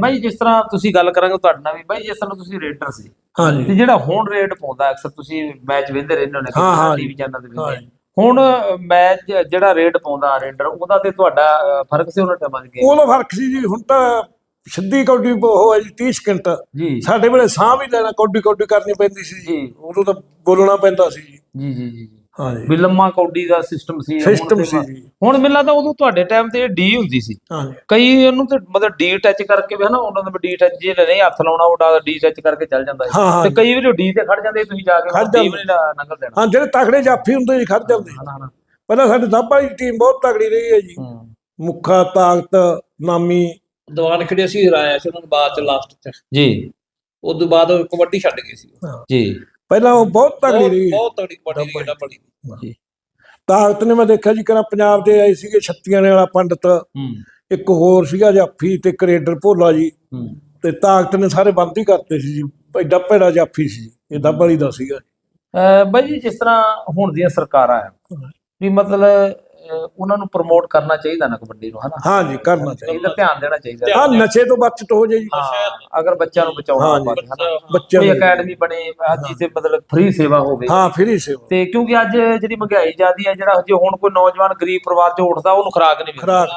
ਬਾਈ ਜਿਸ ਤਰ੍ਹਾਂ ਤੁਸੀਂ ਗੱਲ ਕਰਾਂਗੇ ਤੁਹਾਡੇ ਨਾਲ ਵੀ ਬਾਈ ਜਿਸ ਤਰ੍ਹਾਂ ਤੁਸੀਂ ਰੇਡਰ ਸੀ। ਹਾਂਜੀ। ਤੇ ਜਿਹੜਾ ਹੁਣ ਰੇਡ ਪਾਉਂਦਾ ਅਕਸਰ ਤੁਸੀਂ ਮੈਚ ਵੇਖਦੇ ਰਹਿੰਦੇ ਹਾਂ, ਹਾਂ ਟੀਵੀ ਚੈਨਲ ਤੇ ਹਾਂ ਵੇਖਦੇ ਹੁਣ ਮੈਚ ਜਿਹੜਾ ਰੇਡ ਪਾਉਂਦਾ ਰੇਡਰ ਉਹਦਾ ਤੇ ਤੁਹਾਡਾ ਫ਼ਰਕ ਸੀ ਉਹਨਾਂ ਟਾਈਮਾਂ ਦੇ ਉਹਦਾ ਫ਼ਰਕ ਸੀ ਜੀ ਹੁਣ ਤਾਂ ਸਿੱਧੀ ਕੌਡੀ ਉਹ ਹੈ ਜੀ 30 ਸਕਿੰਟ ਜੀ। ਸਾਡੇ ਵੇਲੇ ਸਾਹ ਵੀ ਲੈਣਾ ਕੌਡੀ ਕੌਡੀ ਕਰਨੀ ਪੈਂਦੀ ਸੀ ਜੀ। ਜੀ। ਉਦੋਂ ਤਾਂ ਬੋਲਣਾ ਪੈਂਦਾ ਸੀ ਜੀ ਜੀ ਜੀ ਜੀ। ਹਾਂਜੀ। ਵੀ ਲੰਮਾ ਕੌਡੀ ਦਾ ਸਿਸਟਮ ਸੀ ਹੁਣ ਸਿਸਟਮ ਤੇ ਸੀ ਜੀ। ਹੁਣ ਮੈਨੂੰ ਲੱਗਦਾ ਉਦੋਂ ਤੁਹਾਡੇ ਟਾਈਮ ਤੇ ਡੀ ਹੁੰਦੀ ਸੀ। ਹਾਂਜੀ। ਕਈ ਉਹਨੂੰ ਤੇ ਮਤਲਬ ਡੀ ਟੱਚ ਕਰਕੇ ਵੀ ਹਨਾ ਉਹਨਾਂ ਦਾ ਡੀ ਟੱਚ ਜੇ ਨਹੀਂ ਹੱਥ ਲਾਉਣਾ ਉਹ ਡੀ ਟੱਚ ਕਰਕੇ ਚੱਲ ਜਾਂਦਾ ਸੀ। ਹਾਂ ਹਾਂ। ਤੇ ਕਈ ਵਾਰੀ ਡੀ ਤੇ ਖੜ ਜਾਂਦੇ ਤੁਸੀਂ ਜਾ ਕੇ ਖੜ ਡੀ ਵੀ। ਨਹੀਂ ਨੰਗਲ ਦੇਣਾ। ਹਾਂ ਜਿਹੜੇ ਤਕੜੇ ਜਾਫੀ ਹੁੰਦੇ ਜੀ ਖੜ ਜਾਂਦੇ ਹਨਾ ਹਨਾ ਪਹਿਲਾਂ ਸਾਡੇ ਦਾਬਾ ਦੀ ਟੀਮ ਬਹੁਤ ਤਕੜੀ ਰਹੀ ਹੈ ਜੀ। ਹੂੰ। ਮੁੱਖਾ ਤਾਕਤ ਨਾਮੀ। ਦੀਵਾਨ ਖੇੜੇ ਅਸੀਂ ਹਰਾਇਆ ਸੀ ਉਹਨਾਂ ਨੂੰ ਬਾਅਦ ਚ ਲਾਸਟ ਚ। ਜੀ। ਉਸ ਤੋਂ ਬਾਅਦ ਉਹ ਕਬੱਡੀ ਛੱਡ ਗਏ ਸੀ। ਜੀ। ਪਹਿਲਾਂ ਉਹ ਬਹੁਤ ਬਹੁਤ ਰਹੀ। ਬਹੁਤ ਤਗੜੀ ਕਬੱਡੀ ਦੀ ਜਿਹੜਾ ਬੜੀ ਜੀ। ਤਾਕਤ ਨੇ ਮੈਂ ਦੇਖਿਆ ਜੀ ਕਿਹੜਾ ਪੰਜਾਬ ਦੇ ਆਏ ਸੀਗੇ ਛੱਤੀਆਣੇ ਵਾਲਾ ਪੰਡਤ। ਹੂੰ। ਇੱਕ ਹੋਰ ਸੀਗਾ ਜਾਫੀ ਤੇ ਕਰੇਡਰ ਭੋਲਾ ਜੀ। ਤੇ ਤਾਕਤ ਨੇ ਸਾਰੇ ਬੰਦ ਹੀ ਕਰਤੇ ਸੀ ਜੀ। ਐਡਾ ਭੈੜਾ ਜਾਫੀ ਸੀ ਇਹ ਦੱਬਲੀ ਦਾ ਸੀਗਾ ਬਾਈ ਜੀ ਜਿਸ ਤਰ੍ਹਾਂ ਹੁਣ ਦੀਆਂ ਸਰਕਾਰਾਂ ਆ ਵੀ ਮਤਲਬ ਉਹਨਾਂ ਨੂੰ ਪ੍ਰਮੋਟ ਕਰਨਾ ਚਾਹੀਦਾ ਨਾ ਕਬੱਡੀ ਨੂੰ ਹਨਾ? ਹਾਂ ਜੀ ਕਰਨਾ ਚਾਹੀਦਾ। ਇਹਦਾ ਧਿਆਨ ਦੇਣਾ ਚਾਹੀਦਾ। ਹਾਂ ਨਸ਼ੇ ਤੋਂ ਬਚਤ ਹੋ ਜੇ ਜੀ। ਹਾਂ ਅਗਰ ਬੱਚਿਆਂ ਨੂੰ ਬਚਾਉਣਾ ਹਾਂ ਜੀ। ਹਨਾ? ਬੱਚਿਆਂ ਨੂੰ। ਅਕੈਡਮੀ ਬਣੇ ਅੱਜ ਜਿੱਥੇ ਮਤਲਬ ਫ੍ਰੀ ਸੇਵਾ ਹੋਵੇ। ਹਾਂ ਫਰੀ ਸੇਵਾ। ਤੇ ਕਿਉਂਕਿ ਅੱਜ ਜਿਹੜੀ ਮਹਿੰਗਾਈ ਜ਼ਿਆਦੀ ਹੈ ਜਿਹੜਾ ਜੇ ਹੁਣ ਕੋਈ ਨੌਜਵਾਨ ਗਰੀਬ ਪਰਿਵਾਰ ਚੋਂ ਉੱਠਦਾ ਉਹਨੂੰ ਖੁਰਾਕ ਨਹੀਂ ਮਿਲਦੀ। ਖਰਾਕ।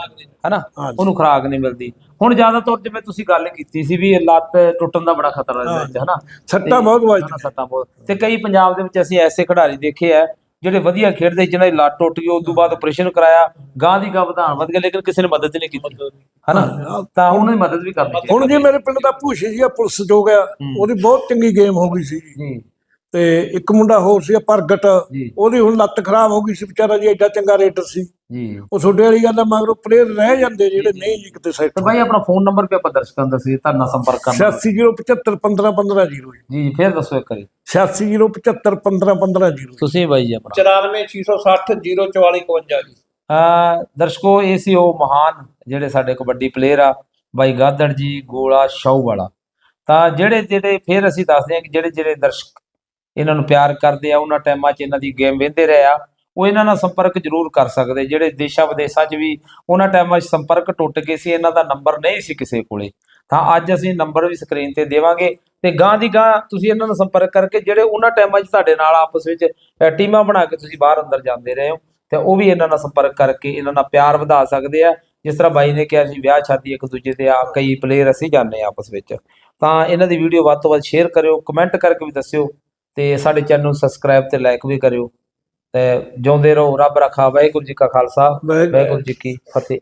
ਹਨਾ? ਹਾਂ। ਉਹਨੂੰ ਖੁਰਾਕ ਨਹੀਂ ਮਿਲਦੀ। ਹੁਣ ਜ਼ਿਆਦਾਤਰ ਜਿਵੇਂ ਤੁਸੀਂ ਗੱਲ ਕੀਤੀ ਸੀ ਵੀ ਇਹ ਲੱਤ ਟੁੱਟਣ ਦਾ ਬੜਾ ਖਤਰਾ ਵਿੱਚ ਹਨਾ? ਸੱਟਾਂ ਬਹੁਤ ਵੱਜਦੀਆਂ। ਸੱਟਾਂ ਬਹੁਤ। ਤੇ ਕਈ ਪੰਜਾਬ ਦੇ ਵਿੱਚ ਅਸੀਂ ਐਸੇ ਖਿਡਾਰੀ ਦੇਖੇ ਆ ਜਿਹੜੇ ਵਧੀਆ ਖੇਡਦੇ ਜਿਨ੍ਹਾਂ ਦੀ ਲੱਤ ਟੁੱਟ ਗਈ ਉਸ ਤੋਂ ਬਾਅਦ ਆਪਰੇਸ਼ਨ ਕਰਾਇਆ ਗਾਂ ਦੀ ਗਾਂ ਵਧਾਉਣ ਵਧ ਗਿਆ ਲੇਕਿਨ ਕਿਸੇ ਨੇ ਮਦਦ ਨਹੀਂ ਕੀਤੀ। ਹਨਾ। ਤਾਂ ਉਹਨਾਂ ਦੀ ਮਦਦ ਵੀ ਕਰਨੀ ਹੁਣ ਜੀ ਮੇਰੇ ਪਿੰਡ ਦਾ ਭੂਸ਼ੀ ਜੀ ਪੁਲਿਸ ਜੋ ਗਿਆ ਉਹਦੀ ਬਹੁਤ ਚੰਗੀ ਗੇਮ ਹੋ ਗਈ ਸੀ ਜੀ। ਤੇ ਇੱਕ ਮੁੰਡਾ ਹੋਰ ਸੀ ਪ੍ਰਗਟ ਉਹਦੀ ਹੁਣ ਲੱਤ ਖਰਾਬ ਹੋ ਗਈ ਸੀ ਵਿਚਾਰਾ ਜੀ ਐਡਾ ਚੰਗਾ ਰੇਟਰ ਸੀ। ਜੀ। ਉਹ ਛੋਟੇ ਵਾਲੀ ਗੱਲ ਆ ਮਗਰੋਂ ਪਲੇਅਰ ਰਹਿ ਜਾਂਦੇ ਜਿਹੜੇ ਨਹੀਂ ਜੀ ਕਿਤੇ ਸੈੱਟ ਤੇ ਭਾਈ ਆਪਣਾ ਫੋਨ ਨੰਬਰ ਵੀ ਆਪਾਂ ਦਰਸ਼ਕਾਂ ਨੂੰ ਦੱਸੀਏ ਤੁਹਾਡੇ ਸੰਪਰਕ ਕਰਨਾ 8607151510 ਜੀ। ਫੇਰ ਦੱਸੋ ਇੱਕ ਵਾਰੀ। 8607151510 ਤੁਸੀਂ ਬਾਈ ਜੀ ਆਪਣਾ। 94660 04451 ਜੀ। ਅਹ ਦਰਸ਼ਕੋ ਇਹ ਸੀ ਉਹ ਮਹਾਨ ਜਿਹੜੇ ਸਾਡੇ ਕਬੱਡੀ ਪਲੇਅਰ ਆ ਬਾਈ ਗਾਦੜ ਜੀ ਗੋਲਾ ਸ਼ਾਹੂ ਵਾਲਾ। ਤਾਂ ਜਿਹੜੇ ਜਿਹੜੇ ਫਿਰ ਅਸੀਂ ਦੱਸਦੇ ਹਾਂ ਕਿ ਜਿਹੜੇ ਜਿਹੜੇ ਦਰਸ਼ਕ ਇਹਨਾਂ ਨੂੰ ਪਿਆਰ ਕਰਦੇ ਆ, ਉਹਨਾਂ ਟਾਈਮਾਂ 'ਚ ਇਹਨਾਂ ਦੀ ਗੇਮ ਵੇਖਦੇ ਰਹੇ ਆ। ਉਹ ਇਹਨਾਂ ਨਾਲ ਸੰਪਰਕ ਜ਼ਰੂਰ ਕਰ ਸਕਦੇ, ਜਿਹੜੇ ਦੇਸ਼ਾਂ ਵਿਦੇਸ਼ਾਂ 'ਚ ਵੀ ਉਹਨਾਂ ਟਾਈਮਾਂ 'ਚ ਸੰਪਰਕ ਟੁੱਟ ਗਏ ਸੀ, ਇਹਨਾਂ ਦਾ ਨੰਬਰ ਨਹੀਂ ਸੀ ਕਿਸੇ ਕੋਲੇ। ਤਾਂ ਅੱਜ ਅਸੀਂ ਨੰਬਰ ਵੀ ਸਕਰੀਨ ਤੇ ਦੇਵਾਂਗੇ ਤੇ ਗਾਂ ਦੀ ਗਾਂ ਤੁਸੀਂ ਇਹਨਾਂ ਨਾਲ ਸੰਪਰਕ ਕਰਕੇ ਜਿਹੜੇ ਉਹਨਾਂ ਟਾਈਮਾਂ 'ਚ ਤੁਹਾਡੇ ਨਾਲ ਆਪਸ ਵਿੱਚ ਟੀਮਾਂ ਬਣਾ ਕੇ ਤੁਸੀਂ ਬਾਹਰ ਅੰਦਰ ਜਾਂਦੇ ਰਹੇ ਹੋ, ਤੇ ਉਹ ਵੀ ਇਹਨਾਂ ਨਾਲ ਸੰਪਰਕ ਕਰਕੇ ਇਹਨਾਂ ਨਾਲ ਪਿਆਰ ਵਧਾ ਸਕਦੇ ਆ। ਜਿਸ ਤਰ੍ਹਾਂ ਬਾਈ ਨੇ ਕਿਹਾ ਸੀ, ਵਿਆਹ ਸ਼ਾਦੀ ਇੱਕ ਦੂਜੇ ਤੇ ਆ ਕਈ ਪਲੇਅਰ ਅਸੀਂ ਜਾਂਦੇ ਆ ਆਪਸ ਵਿੱਚ। ਤਾਂ ਇਹਨਾਂ ਦੀ ਵੀਡੀਓ ਵੱਧ ਤੋਂ ਵੱਧ ਸ਼ੇਅਰ ਕਰਿਓ ਕਮੈਂਟ ਕਰਕੇ ਵੀ ਦੱਸਿਓ ਤੇ ਸਾਡੇ ਚੈਨਲ ਨੂੰ ਸਬਸਕ੍ਰਾਈਬ ਤੇ ਲਾਈਕ ਵੀ ਕਰਿਓ ਤੇ ਜਿਉਂਦੇ ਰਹੋ ਰੱਬ ਰੱਖਾ ਵਾਹਿਗੁਰੂ ਜੀ ਕਾ ਖਾਲਸਾ ਵਾਹਿਗੁਰੂ ਜੀ ਕੀ ਫਤਿਹ।